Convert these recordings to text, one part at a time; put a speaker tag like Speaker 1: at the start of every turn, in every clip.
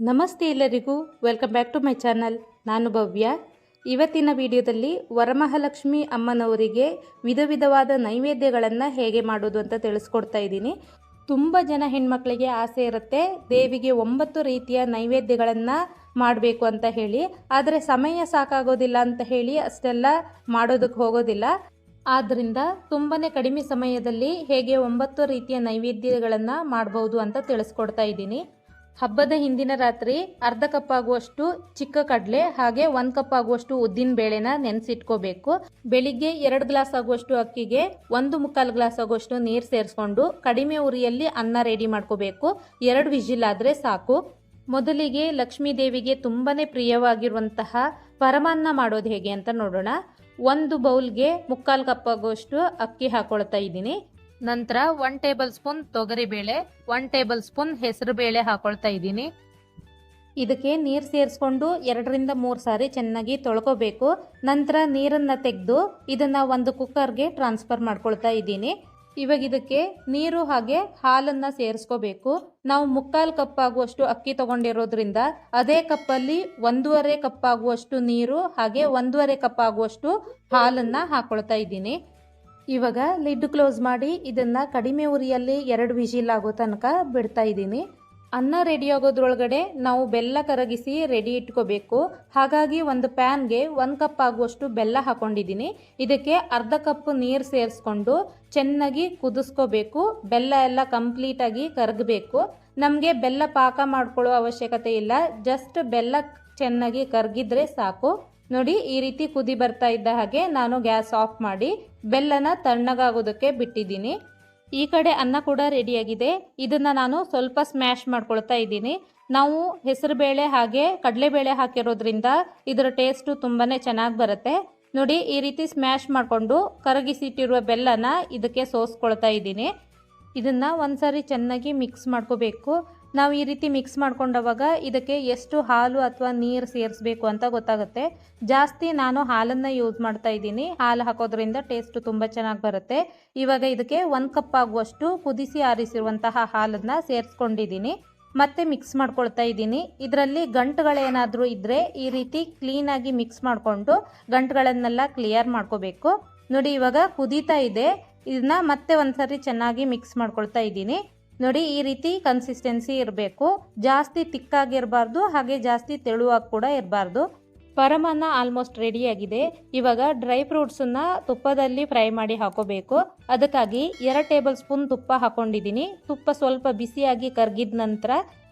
Speaker 1: ನಮಸ್ತೆ ಎಲ್ಲರಿಗೂ. Welcome back to my channel ನಾನು ಭವ್ಯ. ಇವತ್ತಿನ ವಿಡಿಯೋದಲ್ಲಿ ವರಮಹಾಲಕ್ಷ್ಮಿ ಅಮ್ಮನವರಿಗೆ ವಿಧ ವಿಧವಾದ ನೈವೇದ್ಯಗಳನ್ನು ಹೇಗೆ ಮಾಡೋದು ಅಂತ ತಿಳಿಸ್ಕೊಡ್ತಾ ಇದ್ದೀನಿ. ತುಂಬ ಜನ ಹೆಣ್ಮಕ್ಳಿಗೆ ಆಸೆ ಇರುತ್ತೆ ದೇವಿಗೆ ಒಂಬತ್ತು ರೀತಿಯ ನೈವೇದ್ಯಗಳನ್ನು ಮಾಡಬೇಕು ಅಂತ ಹೇಳಿ. ಆದರೆ ಸಮಯ ಸಾಕಾಗೋದಿಲ್ಲ ಅಂತ ಹೇಳಿ ಅಷ್ಟೆಲ್ಲ ಮಾಡೋದಕ್ಕೆ ಹೋಗೋದಿಲ್ಲ. ಆದ್ದರಿಂದ ತುಂಬಾ ಕಡಿಮೆ ಸಮಯದಲ್ಲಿ ಹೇಗೆ ಒಂಬತ್ತು ರೀತಿಯ ನೈವೇದ್ಯಗಳನ್ನು ಮಾಡ್ಬೋದು ಅಂತ ತಿಳಿಸ್ಕೊಡ್ತಾ ಇದ್ದೀನಿ. ಹಬ್ಬದ ಹಿಂದಿನ ರಾತ್ರಿ ಅರ್ಧ ಕಪ್ ಆಗುವಷ್ಟು ಚಿಕ್ಕ ಕಡಲೆ ಹಾಗೆ ಒಂದು ಕಪ್ ಆಗುವಷ್ಟು ಉದ್ದಿನ ಬೇಳೆನ ನೆನೆಸಿಟ್ಕೋಬೇಕು. ಬೆಳಿಗ್ಗೆ ಎರಡು ಗ್ಲಾಸ್ ಆಗುವಷ್ಟು ಅಕ್ಕಿಗೆ ಒಂದು ಮುಕ್ಕಾಲು ಗ್ಲಾಸ್ ಆಗುವಷ್ಟು ನೀರು ಸೇರಿಸ್ಕೊಂಡು ಕಡಿಮೆ ಉರಿಯಲ್ಲಿ ಅನ್ನ ರೆಡಿ ಮಾಡ್ಕೋಬೇಕು. ಎರಡು ವಿಜಿಲ್ ಆದರೆ ಸಾಕು. ಮೊದಲಿಗೆ ಲಕ್ಷ್ಮೀ ದೇವಿಗೆ ತುಂಬಾನೇ ಪ್ರಿಯವಾಗಿರುವಂತಹ ಪರಮಾನ್ನ ಮಾಡೋದು ಹೇಗೆ ಅಂತ ನೋಡೋಣ. ಒಂದು ಬೌಲ್ಗೆ ಮುಕ್ಕಾಲು ಕಪ್ ಆಗುವಷ್ಟು ಅಕ್ಕಿ ಹಾಕೊಳ್ತಾ ಇದ್ದೀನಿ. ನಂತರ ಒನ್ ಟೇಬಲ್ ಸ್ಪೂನ್ ತೊಗರಿಬೇಳೆ ಒನ್ ಟೇಬಲ್ ಸ್ಪೂನ್ ಹೆಸರು ಬೇಳೆ ಹಾಕೊಳ್ತಾ ಇದ್ದೀನಿ. ಇದಕ್ಕೆ ನೀರು ಸೇರಿಸ್ಕೊಂಡು ಎರಡರಿಂದ ಮೂರು ಸಾರಿ ಚೆನ್ನಾಗಿ ತೊಳ್ಕೊಬೇಕು. ನಂತರ ನೀರನ್ನು ತೆಗೆದು ಇದನ್ನು ಒಂದು ಕುಕ್ಕರ್ಗೆ ಟ್ರಾನ್ಸ್ಫರ್ ಮಾಡ್ಕೊಳ್ತಾ ಇದ್ದೀನಿ. ಇವಾಗ ಇದಕ್ಕೆ ನೀರು ಹಾಗೆ ಹಾಲನ್ನು ಸೇರಿಸ್ಕೋಬೇಕು. ನಾವು ಮುಕ್ಕಾಲು ಕಪ್ ಆಗುವಷ್ಟು ಅಕ್ಕಿ ತಗೊಂಡಿರೋದ್ರಿಂದ ಅದೇ ಕಪ್ಪಲ್ಲಿ ಒಂದೂವರೆ ಕಪ್ ಆಗುವಷ್ಟು ನೀರು ಹಾಗೆ ಒಂದೂವರೆ ಕಪ್ ಆಗುವಷ್ಟು ಹಾಲನ್ನು ಹಾಕೊಳ್ತಾ ಇದ್ದೀನಿ. ಇವಾಗ ಲಿಡ್ ಕ್ಲೋಸ್ ಮಾಡಿ ಇದನ್ನು ಕಡಿಮೆ ಉರಿಯಲ್ಲಿ ಎರಡು ವಿಜಿಲ್ ಆಗೋ ತನಕ ಬಿಡ್ತಾ ಇದ್ದೀನಿ. ಅನ್ನ ರೆಡಿ ಆಗೋದ್ರೊಳಗಡೆ ನಾವು ಬೆಲ್ಲ ಕರಗಿಸಿ ರೆಡಿ ಇಟ್ಕೋಬೇಕು. ಹಾಗಾಗಿ ಒಂದು ಪ್ಯಾನ್ಗೆ ಒಂದು ಕಪ್ ಆಗುವಷ್ಟು ಬೆಲ್ಲ ಹಾಕೊಂಡಿದ್ದೀನಿ. ಇದಕ್ಕೆ ಅರ್ಧ ಕಪ್ ನೀರು ಸೇರಿಸ್ಕೊಂಡು ಚೆನ್ನಾಗಿ ಕುದಿಸ್ಕೋಬೇಕು. ಬೆಲ್ಲ ಎಲ್ಲ ಕಂಪ್ಲೀಟಾಗಿ ಕರಗಬೇಕು. ನಮಗೆ ಬೆಲ್ಲ ಪಾಕ ಮಾಡ್ಕೊಳ್ಳೋ ಅವಶ್ಯಕತೆ ಇಲ್ಲ. ಜಸ್ಟ್ ಬೆಲ್ಲ ಚೆನ್ನಾಗಿ ಕರಗಿದ್ರೆ ಸಾಕು. ನೋಡಿ ಈ ರೀತಿ ಕುದಿ ಬರ್ತಾ ಇದ್ದ ಹಾಗೆ ನಾನು ಗ್ಯಾಸ್ ಆಫ್ ಮಾಡಿ ಬೆಲ್ಲನ ತಣ್ಣಗಾಗೋದಕ್ಕೆ ಬಿಟ್ಟಿದ್ದೀನಿ. ಈ ಕಡೆ ಅನ್ನ ಕೂಡ ರೆಡಿಯಾಗಿದೆ. ಇದನ್ನು ನಾನು ಸ್ವಲ್ಪ ಸ್ಮ್ಯಾಶ್ ಮಾಡ್ಕೊಳ್ತಾ ಇದ್ದೀನಿ. ನಾವು ಹೆಸರುಬೇಳೆ ಹಾಗೆ ಕಡಲೆಬೇಳೆ ಹಾಕಿರೋದ್ರಿಂದ ಇದರ ಟೇಸ್ಟು ತುಂಬಾ ಚೆನ್ನಾಗಿ ಬರುತ್ತೆ. ನೋಡಿ, ಈ ರೀತಿ ಸ್ಮ್ಯಾಶ್ ಮಾಡಿಕೊಂಡು ಕರಗಿಸಿಟ್ಟಿರುವ ಬೆಲ್ಲನ ಇದಕ್ಕೆ ಸೋಸ್ಕೊಳ್ತಾ ಇದ್ದೀನಿ. ಇದನ್ನು ಒಂದು ಸಾರಿ ಚೆನ್ನಾಗಿ ಮಿಕ್ಸ್ ಮಾಡ್ಕೋಬೇಕು. ನಾವು ಈ ರೀತಿ ಮಿಕ್ಸ್ ಮಾಡ್ಕೊಂಡವಾಗ ಇದಕ್ಕೆ ಎಷ್ಟು ಹಾಲು ಅಥವಾ ನೀರು ಸೇರಿಸ್ಬೇಕು ಅಂತ ಗೊತ್ತಾಗುತ್ತೆ. ಜಾಸ್ತಿ ನಾನು ಹಾಲನ್ನು ಯೂಸ್ ಮಾಡ್ತಾ ಇದ್ದೀನಿ. ಹಾಲು ಹಾಕೋದ್ರಿಂದ ಟೇಸ್ಟ್ ತುಂಬ ಚೆನ್ನಾಗಿ ಬರುತ್ತೆ. ಇವಾಗ ಇದಕ್ಕೆ ಒಂದು ಕಪ್ ಆಗುವಷ್ಟು ಕುದಿಸಿ ಆರಿಸಿರುವಂತಹ ಹಾಲನ್ನು ಸೇರಿಸ್ಕೊಂಡಿದ್ದೀನಿ. ಮತ್ತೆ ಮಿಕ್ಸ್ ಮಾಡ್ಕೊಳ್ತಾ ಇದ್ದೀನಿ. ಇದರಲ್ಲಿ ಗಂಟುಗಳೇನಾದರೂ ಇದ್ದರೆ ಈ ರೀತಿ ಕ್ಲೀನಾಗಿ ಮಿಕ್ಸ್ ಮಾಡಿಕೊಂಡು ಗಂಟುಗಳನ್ನೆಲ್ಲ ಕ್ಲಿಯರ್ ಮಾಡ್ಕೋಬೇಕು. ನೋಡಿ ಇವಾಗ ಕುದೀತಾ ಇದೆ. ಇದನ್ನ ಮತ್ತೆ ಒಂದ್ಸರಿ ಚೆನ್ನಾಗಿ ಮಿಕ್ಸ್ ಮಾಡ್ಕೊಳ್ತಾ ಇದ್ದೀನಿ. ನೋಡಿ, ಈ ರೀತಿ ಕನ್ಸಿಸ್ಟೆನ್ಸಿ ಇರಬೇಕು. ಜಾಸ್ತಿ ತಿಕ್ಕಾಗಿರಬಾರ್ದು, ಹಾಗೆ ಜಾಸ್ತಿ ತೆಳುವಾಗಿ ಕೂಡ ಇರಬಾರ್ದು. ಪರಮನ್ನ ಆಲ್ಮೋಸ್ಟ್ ರೆಡಿಯಾಗಿದೆ ಇವಾಗ ಡ್ರೈ ಫ್ರೂಟ್ಸನ್ನು ತುಪ್ಪದಲ್ಲಿ ಫ್ರೈ ಮಾಡಿ ಹಾಕೋಬೇಕು. ಅದಕ್ಕಾಗಿ ಎರಡು ಟೇಬಲ್ ಸ್ಪೂನ್ ತುಪ್ಪ ಹಾಕೊಂಡಿದ್ದೀನಿ. ತುಪ್ಪ ಸ್ವಲ್ಪ ಬಿಸಿಯಾಗಿ ಕರಗಿದ ನಂತರ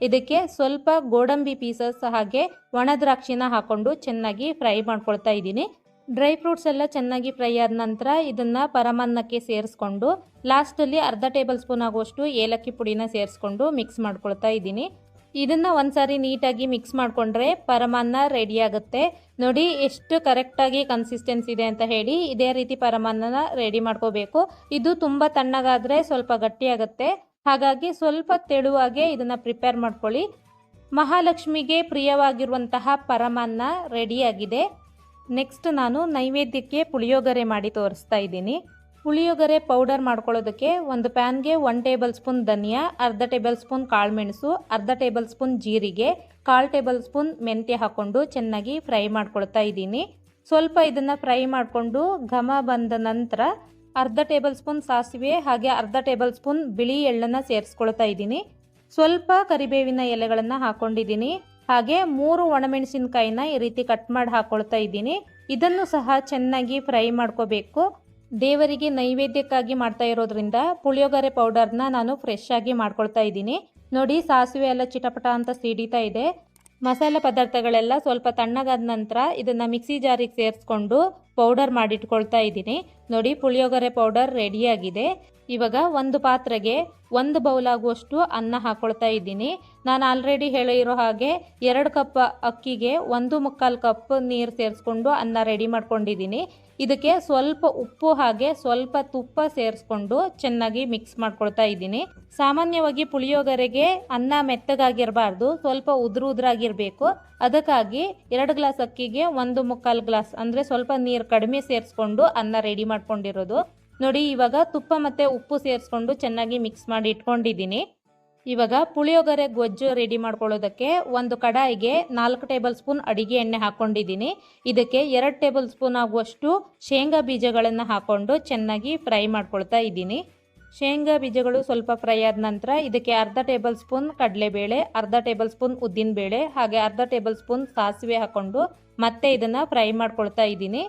Speaker 1: ಇದಕ್ಕೆ ಸ್ವಲ್ಪ ಗೋಡಂಬಿ ಪೀಸಸ್ ಹಾಗೆ ಒಣದ್ರಾಕ್ಷಿನ ಹಾಕೊಂಡು ಚೆನ್ನಾಗಿ ಫ್ರೈ ಮಾಡ್ಕೊಳ್ತಾ ಇದ್ದೀನಿ. ಡ್ರೈ ಫ್ರೂಟ್ಸ್ ಎಲ್ಲ ಚೆನ್ನಾಗಿ ಫ್ರೈ ಆದ ನಂತರ ಇದನ್ನು ಪರಮಾನ್ನಕ್ಕೆ ಸೇರಿಸ್ಕೊಂಡು ಲಾಸ್ಟಲ್ಲಿ ಅರ್ಧ ಟೇಬಲ್ ಸ್ಪೂನ್ ಆಗುವಷ್ಟು ಏಲಕ್ಕಿ ಪುಡಿನ ಸೇರಿಸ್ಕೊಂಡು ಮಿಕ್ಸ್ ಮಾಡ್ಕೊಳ್ತಾ ಇದ್ದೀನಿ. ಇದನ್ನು ಒಂದ್ಸಾರಿ ನೀಟಾಗಿ ಮಿಕ್ಸ್ ಮಾಡಿಕೊಂಡ್ರೆ ಪರಮಾನ್ನ ರೆಡಿ ಆಗುತ್ತೆ. ನೋಡಿ ಎಷ್ಟು ಕರೆಕ್ಟಾಗಿ ಕನ್ಸಿಸ್ಟೆನ್ಸ್ ಇದೆ ಅಂತ ಹೇಳಿ ಇದೇ ರೀತಿ ಪರಮಾನ್ನನ ರೆಡಿ ಮಾಡ್ಕೋಬೇಕು. ಇದು ತುಂಬ ತಣ್ಣಗಾದರೆ ಸ್ವಲ್ಪ ಗಟ್ಟಿಯಾಗುತ್ತೆ ಹಾಗಾಗಿ ಸ್ವಲ್ಪ ತೆಳುವಾಗೆ ಇದನ್ನು ಪ್ರಿಪೇರ್ ಮಾಡ್ಕೊಳ್ಳಿ. ಮಹಾಲಕ್ಷ್ಮಿಗೆ ಪ್ರಿಯವಾಗಿರುವಂತಹ ಪರಮಾನ್ನ ರೆಡಿಯಾಗಿದೆ ನೆಕ್ಸ್ಟ್ ನಾನು ನೈವೇದ್ಯಕ್ಕೆ ಪುಳಿಯೋಗರೆ ಮಾಡಿ ತೋರಿಸ್ತಾ ಇದ್ದೀನಿ. ಪುಳಿಯೋಗರೆ ಪೌಡರ್ ಮಾಡ್ಕೊಳ್ಳೋದಕ್ಕೆ ಒಂದು ಪ್ಯಾನ್ಗೆ ಒನ್ ಟೇಬಲ್ ಸ್ಪೂನ್ ಧನಿಯಾ, ಅರ್ಧ ಟೇಬಲ್ ಸ್ಪೂನ್ ಕಾಳುಮೆಣಸು, ಅರ್ಧ ಟೇಬಲ್ ಸ್ಪೂನ್ ಜೀರಿಗೆ, ಕಾಲು ಟೇಬಲ್ ಸ್ಪೂನ್ ಮೆಂತ್ಯ ಹಾಕ್ಕೊಂಡು ಚೆನ್ನಾಗಿ ಫ್ರೈ ಮಾಡ್ಕೊಳ್ತಾ ಇದ್ದೀನಿ. ಸ್ವಲ್ಪ ಇದನ್ನು ಫ್ರೈ ಮಾಡಿಕೊಂಡು ಘಮ ಬಂದ ನಂತರ ಅರ್ಧ ಟೇಬಲ್ ಸ್ಪೂನ್ ಸಾಸಿವೆ ಹಾಗೆ ಅರ್ಧ ಟೇಬಲ್ ಸ್ಪೂನ್ ಬಿಳಿ ಎಳ್ಳನ್ನು ಸೇರಿಸ್ಕೊಳ್ತಾ ಇದ್ದೀನಿ. ಸ್ವಲ್ಪ ಕರಿಬೇವಿನ ಎಲೆಗಳನ್ನು ಹಾಕ್ಕೊಂಡಿದ್ದೀನಿ ಹಾಗೆ ಮೂರು ಒಣಮೆಣಸಿನ್ಕಾಯಿನ ಈ ರೀತಿ ಕಟ್ ಮಾಡಿ ಹಾಕೊಳ್ತಾ ಇದ್ದೀನಿ. ಇದನ್ನು ಸಹ ಚೆನ್ನಾಗಿ ಫ್ರೈ ಮಾಡ್ಕೋಬೇಕು. ದೇವರಿಗೆ ನೈವೇದ್ಯಕ್ಕಾಗಿ ಮಾಡ್ತಾ ಇರೋದ್ರಿಂದ ಪುಳಿಯೋಗರೆ ಪೌಡರ್ನ ನಾನು ಫ್ರೆಶ್ ಆಗಿ ಮಾಡ್ಕೊಳ್ತಾ ಇದ್ದೀನಿ. ನೋಡಿ ಸಾಸಿವೆ ಎಲ್ಲ ಚಿಟಪಟ ಅಂತ ಸಿಡಿತಾ ಇದೆ. ಮಸಾಲೆ ಪದಾರ್ಥಗಳೆಲ್ಲ ಸ್ವಲ್ಪ ತಣ್ಣಗಾದ ನಂತರ ಇದನ್ನು ಮಿಕ್ಸಿ ಜಾರಿಗೆ ಸೇರಿಸ್ಕೊಂಡು ಪೌಡರ್ ಮಾಡಿಟ್ಕೊಳ್ತಾ ಇದ್ದೀನಿ. ನೋಡಿ ಪುಳಿಯೋಗರೆ ಪೌಡರ್ ರೆಡಿಯಾಗಿದೆ ಇವಾಗ ಒಂದು ಪಾತ್ರೆಗೆ ಒಂದು ಬೌಲ್ ಆಗುವಷ್ಟು ಅನ್ನ ಹಾಕೊಳ್ತಾ ಇದ್ದೀನಿ. ನಾನು ಆಲ್ರೆಡಿ ಹೇಳಿರೋ ಹಾಗೆ ಎರಡು ಕಪ್ ಅಕ್ಕಿಗೆ ಒಂದು ಮುಕ್ಕಾಲು ಕಪ್ ನೀರು ಸೇರಿಸ್ಕೊಂಡು ಅನ್ನ ರೆಡಿ ಮಾಡ್ಕೊಂಡಿದ್ದೀನಿ. ಇದಕ್ಕೆ ಸ್ವಲ್ಪ ಉಪ್ಪು ಹಾಗೆ ಸ್ವಲ್ಪ ತುಪ್ಪ ಸೇರಿಸ್ಕೊಂಡು ಚೆನ್ನಾಗಿ ಮಿಕ್ಸ್ ಮಾಡ್ಕೊಳ್ತಾ ಇದ್ದೀನಿ. ಸಾಮಾನ್ಯವಾಗಿ ಪುಳಿಯೋಗರೆಗೆ ಅನ್ನ ಮೆತ್ತಗಾಗಿರಬಾರ್ದು, ಸ್ವಲ್ಪ ಉದುರು ಉದುರಾಗಿರಬೇಕು. ಅದಕ್ಕಾಗಿ ಎರಡು ಗ್ಲಾಸ್ ಅಕ್ಕಿಗೆ ಒಂದು ಮುಕ್ಕಾಲು ಗ್ಲಾಸ್ ಅಂದರೆ ಸ್ವಲ್ಪ ನೀರು ಕಡಿಮೆ ಸೇರಿಸ್ಕೊಂಡು ಅನ್ನ ರೆಡಿ ಮಾಡ್ಕೊಂಡಿರೋದು. ನೋಡಿ, ಇವಾಗ ತುಪ್ಪ ಮತ್ತು ಉಪ್ಪು ಸೇರಿಸ್ಕೊಂಡು ಚೆನ್ನಾಗಿ ಮಿಕ್ಸ್ ಮಾಡಿ ಇಟ್ಕೊಂಡಿದ್ದೀನಿ. ಇವಾಗ ಪುಳಿಯೋಗರೆ, ಗೊಜ್ಜು ರೆಡಿ ಮಾಡ್ಕೊಳ್ಳೋದಕ್ಕೆ ಒಂದು ಕಡಾಯಿಗೆ ನಾಲ್ಕು ಟೇಬಲ್ ಸ್ಪೂನ್ ಅಡಿಗೆ ಎಣ್ಣೆ ಹಾಕ್ಕೊಂಡಿದ್ದೀನಿ. ಇದಕ್ಕೆ ಎರಡು ಟೇಬಲ್ ಸ್ಪೂನ್ ಆಗುವಷ್ಟು ಶೇಂಗಾ ಬೀಜಗಳನ್ನು ಹಾಕ್ಕೊಂಡು ಚೆನ್ನಾಗಿ ಫ್ರೈ ಮಾಡ್ಕೊಳ್ತಾ ಇದ್ದೀನಿ. ಶೇಂಗಾ ಬೀಜಗಳು ಸ್ವಲ್ಪ ಫ್ರೈ ಆದ ನಂತರ ಇದಕ್ಕೆ ಅರ್ಧ ಟೇಬಲ್ ಸ್ಪೂನ್ ಕಡಲೆಬೇಳೆ, ಅರ್ಧ ಟೇಬಲ್ ಸ್ಪೂನ್ ಉದ್ದಿನಬೇಳೆ, ಹಾಗೆ ಅರ್ಧ ಟೇಬಲ್ ಸ್ಪೂನ್ ಸಾಸಿವೆ ಹಾಕ್ಕೊಂಡು ಮತ್ತೆ ಇದನ್ನು ಫ್ರೈ ಮಾಡ್ಕೊಳ್ತಾ ಇದ್ದೀನಿ.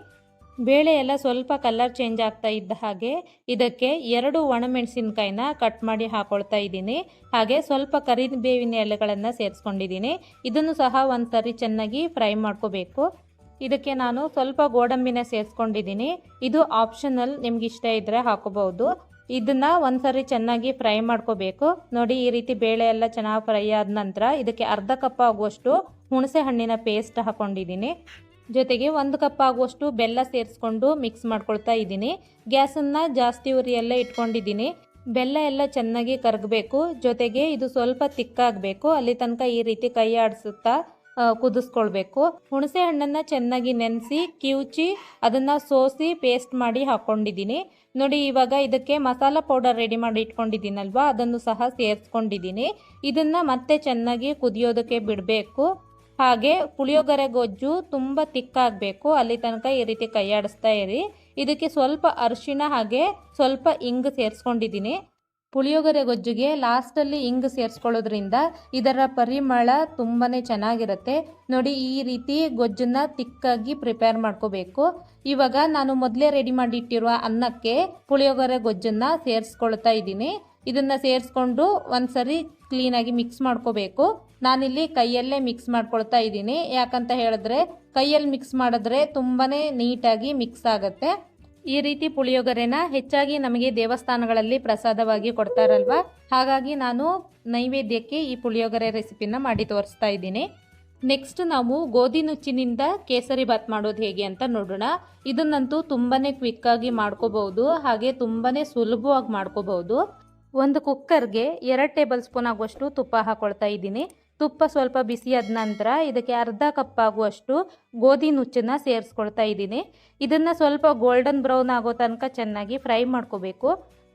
Speaker 1: ಬೇಳೆ ಎಲ್ಲ ಸ್ವಲ್ಪ ಕಲರ್ ಚೇಂಜ್ ಆಗ್ತಾ ಇದ್ದ ಹಾಗೆ ಇದಕ್ಕೆ ಎರಡು ಒಣಮೆಣಸಿನ್ಕಾಯಿನ ಕಟ್ ಮಾಡಿ ಹಾಕೊಳ್ತಾ ಇದ್ದೀನಿ. ಹಾಗೆ ಸ್ವಲ್ಪ ಕರಿಬೇವಿನ ಎಲೆಗಳನ್ನು ಸೇರಿಸ್ಕೊಂಡಿದ್ದೀನಿ. ಇದನ್ನು ಸಹ ಒಂದು ಸರಿ ಚೆನ್ನಾಗಿ ಫ್ರೈ ಮಾಡ್ಕೋಬೇಕು. ಇದಕ್ಕೆ ನಾನು ಸ್ವಲ್ಪ ಗೋಡಂಬಿನ ಸೇರಿಸ್ಕೊಂಡಿದ್ದೀನಿ. ಇದು ಆಪ್ಷನಲ್ ನಿಮ್ಗೆ ಇಷ್ಟ ಇದ್ದರೆ ಹಾಕೋಬಹುದು. ಒಂದು ಒಂದ್ಸರಿ ಚೆನ್ನಾಗಿ ಫ್ರೈ ಮಾಡ್ಕೋಬೇಕು. ನೋಡಿ ಈ ರೀತಿ ಬೇಳೆ ಎಲ್ಲ ಚೆನ್ನಾಗಿ ಫ್ರೈ ಆದ ನಂತರ ಇದಕ್ಕೆ ಅರ್ಧ ಕಪ್ ಆಗುವಷ್ಟು ಹುಣಸೆ ಹಣ್ಣಿನ ಪೇಸ್ಟ್ ಹಾಕೊಂಡಿದ್ದೀನಿ. ಜೊತೆಗೆ ಒಂದು ಕಪ್ ಆಗುವಷ್ಟು ಬೆಲ್ಲ ಸೇರಿಸ್ಕೊಂಡು ಮಿಕ್ಸ್ ಮಾಡ್ಕೊಳ್ತಾ ಇದ್ದೀನಿ. ಗ್ಯಾಸನ್ನು ಜಾಸ್ತಿ ಉರಿಯಲ್ಲೇ ಇಟ್ಕೊಂಡಿದ್ದೀನಿ. ಬೆಲ್ಲ ಎಲ್ಲ ಚೆನ್ನಾಗಿ ಕರಗಬೇಕು. ಜೊತೆಗೆ ಇದು ಸ್ವಲ್ಪ ತಿಕ್ಕಾಗಬೇಕು. ಅಲ್ಲಿ ತನಕ ಈ ರೀತಿ ಕೈ ಆಡಿಸುತ್ತಾ ಕುದಿಸ್ಕೊಳ್ಬೇಕು. ಹುಣಸೆ ಹಣ್ಣನ್ನು ಚೆನ್ನಾಗಿ ನೆನೆಸಿ, ಕಿವುಚಿ ಅದನ್ನು ಸೋಸಿ ಪೇಸ್ಟ್ ಮಾಡಿ ಹಾಕ್ಕೊಂಡಿದ್ದೀನಿ ನೋಡಿ, ಇವಾಗ ಇದಕ್ಕೆ ಮಸಾಲ ಪೌಡರ್ ರೆಡಿ ಮಾಡಿ ಇಟ್ಕೊಂಡಿದ್ದೀನಲ್ವಾ? ಅದನ್ನು ಸಹ ಸೇರಿಸ್ಕೊಂಡಿದ್ದೀನಿ. ಇದನ್ನು ಮತ್ತೆ ಚೆನ್ನಾಗಿ ಕುದಿಯೋದಕ್ಕೆ ಬಿಡಬೇಕು. ಹಾಗೆ ಪುಳಿಯೋಗರೆ ಗೊಜ್ಜು ತುಂಬ ತಿಕ್ಕಾಗಬೇಕು. ಅಲ್ಲಿ ತನಕ ಈ ರೀತಿ ಕೈಯಾಡಿಸ್ತಾ ಇರಿ. ಇದಕ್ಕೆ ಸ್ವಲ್ಪ ಅರಿಶಿಣ ಹಾಗೆ ಸ್ವಲ್ಪ ಇಂಗು ಸೇರಿಸ್ಕೊಂಡಿದ್ದೀನಿ. ಪುಳಿಯೋಗರೆ ಗೊಜ್ಜುಗೆ ಲಾಸ್ಟಲ್ಲಿ ಇಂಗು ಸೇರಿಸ್ಕೊಳ್ಳೋದ್ರಿಂದ ಇದರ ಪರಿಮಳ ತುಂಬಾ ಚೆನ್ನಾಗಿರುತ್ತೆ. ನೋಡಿ, ಈ ರೀತಿ ಗೊಜ್ಜನ್ನ ತಿಕ್ಕಾಗಿ ಪ್ರಿಪೇರ್ ಮಾಡ್ಕೋಬೇಕು. ಇವಾಗ ನಾನು ಮೊದಲೇ ರೆಡಿ ಮಾಡಿಟ್ಟಿರುವ ಅನ್ನಕ್ಕೆ ಪುಳಿಯೋಗರೆ ಗೊಜ್ಜನ್ನ ಸೇರಿಸ್ಕೊಳ್ತಾ ಇದ್ದೀನಿ. ಇದನ್ನು ಸೇರಿಸ್ಕೊಂಡು ಒಂದು ಸರಿ ಕ್ಲೀನಾಗಿ ಮಿಕ್ಸ್ ಮಾಡ್ಕೋಬೇಕು. ನಾನಿಲ್ಲಿ ಕೈಯಲ್ಲೇ ಮಿಕ್ಸ್ ಮಾಡ್ಕೊಳ್ತಾ ಇದ್ದೀನಿ. ಯಾಕಂತ ಹೇಳಿದ್ರೆ ಕೈಯಲ್ಲಿ ಮಿಕ್ಸ್ ಮಾಡಿದ್ರೆ ತುಂಬಾ ನೀಟಾಗಿ ಮಿಕ್ಸ್ ಆಗುತ್ತೆ. ಈ ರೀತಿ ಪುಳಿಯೋಗರೆನ ಹೆಚ್ಚಾಗಿ ನಮಗೆ ದೇವಸ್ಥಾನಗಳಲ್ಲಿ ಪ್ರಸಾದವಾಗಿ ಕೊಡ್ತಾರಲ್ವಾ? ಹಾಗಾಗಿ ನಾನು ನೈವೇದ್ಯಕ್ಕೆ ಈ ಪುಳಿಯೋಗರೆ ರೆಸಿಪಿನ ಮಾಡಿ ತೋರಿಸ್ತಾ ಇದ್ದೀನಿ. ನೆಕ್ಸ್ಟ್ ನಾವು ಗೋಧಿ ನುಚ್ಚಿನಿಂದ ಕೇಸರಿ ಬಾತ್ ಮಾಡೋದು ಹೇಗೆ ಅಂತ ನೋಡೋಣ. ಇದನ್ನಂತೂ ತುಂಬಾ ಆಗಿ ಮಾಡ್ಕೋಬಹುದು. ಹಾಗೆ ತುಂಬಾ ಸುಲಭವಾಗಿ ಮಾಡ್ಕೋಬಹುದು. ಒಂದು ಕುಕ್ಕರ್ಗೆ ಎರಡು ಟೇಬಲ್ ಸ್ಪೂನ್ ಆಗುವಷ್ಟು ತುಪ್ಪ ಹಾಕೊಳ್ತಾ ಇದ್ದೀನಿ. ತುಪ್ಪ ಸ್ವಲ್ಪ ಬಿಸಿಯಾದ ನಂತರ ಇದಕ್ಕೆ ಅರ್ಧ ಕಪ್ ಆಗುವಷ್ಟು ಗೋಧಿ ನುಚ್ಚನ್ನ ಸೇರಿಸ್ಕೊಳ್ತಾ ಇದ್ದೀನಿ. ಇದನ್ನು ಸ್ವಲ್ಪ ಗೋಲ್ಡನ್ ಬ್ರೌನ್ ಆಗೋ ತನಕ ಚೆನ್ನಾಗಿ ಫ್ರೈ ಮಾಡ್ಕೋಬೇಕು.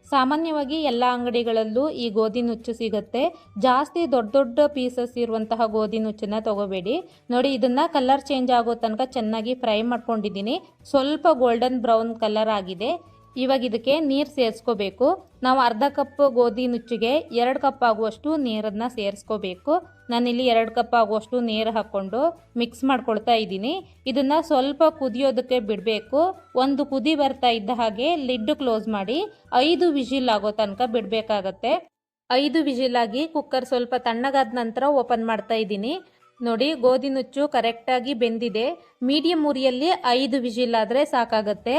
Speaker 1: ಸಾಮಾನ್ಯವಾಗಿ ಎಲ್ಲ ಅಂಗಡಿಗಳಲ್ಲೂ ಈ ಗೋಧಿ ನುಚ್ಚು ಸಿಗುತ್ತೆ. ಜಾಸ್ತಿ ದೊಡ್ಡ ದೊಡ್ಡ ಪೀಸಸ್ ಇರುವಂತಹ ಗೋಧಿ ನುಚ್ಚನ್ನ ತಗೋಬೇಡಿ. ನೋಡಿ, ಇದನ್ನ ಕಲರ್ ಚೇಂಜ್ ಆಗೋ ತನಕ ಚೆನ್ನಾಗಿ ಫ್ರೈ ಮಾಡ್ಕೊಂಡಿದ್ದೀನಿ. ಸ್ವಲ್ಪ ಗೋಲ್ಡನ್ ಬ್ರೌನ್ ಕಲರ್ ಆಗಿದೆ. ಇವಾಗ ಇದಕ್ಕೆ ನೀರು ಸೇರಿಸ್ಕೋಬೇಕು. ನಾವು ಅರ್ಧ ಕಪ್ ಗೋಧಿ ನುಚ್ಚಿಗೆ ಎರಡು ಕಪ್ ಆಗುವಷ್ಟು ನೀರನ್ನು ಸೇರಿಸ್ಕೋಬೇಕು. ನಾನಿಲ್ಲಿ ಎರಡು ಕಪ್ ಆಗುವಷ್ಟು ನೀರು ಹಾಕ್ಕೊಂಡು ಮಿಕ್ಸ್ ಮಾಡ್ಕೊಳ್ತಾ ಇದ್ದೀನಿ. ಇದನ್ನು ಸ್ವಲ್ಪ ಕುದಿಯೋದಕ್ಕೆ ಬಿಡಬೇಕು. ಒಂದು ಕುದಿ ಬರ್ತಾ ಇದ್ದ ಹಾಗೆ ಲಿಡ್ ಕ್ಲೋಸ್ ಮಾಡಿ ಐದು ವಿಜಿಲ್ ಆಗೋ ತನಕ ಬಿಡಬೇಕಾಗತ್ತೆ. ಐದು ಆಗಿ ಕುಕ್ಕರ್ ಸ್ವಲ್ಪ ತಣ್ಣಗಾದ ನಂತರ ಓಪನ್ ಮಾಡ್ತಾ ಇದ್ದೀನಿ. ನೋಡಿ, ಗೋಧಿ ನುಚ್ಚು ಕರೆಕ್ಟಾಗಿ ಬೆಂದಿದೆ. ಮೀಡಿಯಂ ಉರಿಯಲ್ಲಿ ಐದು ವಿಜಿಲ್ ಆದರೆ ಸಾಕಾಗತ್ತೆ.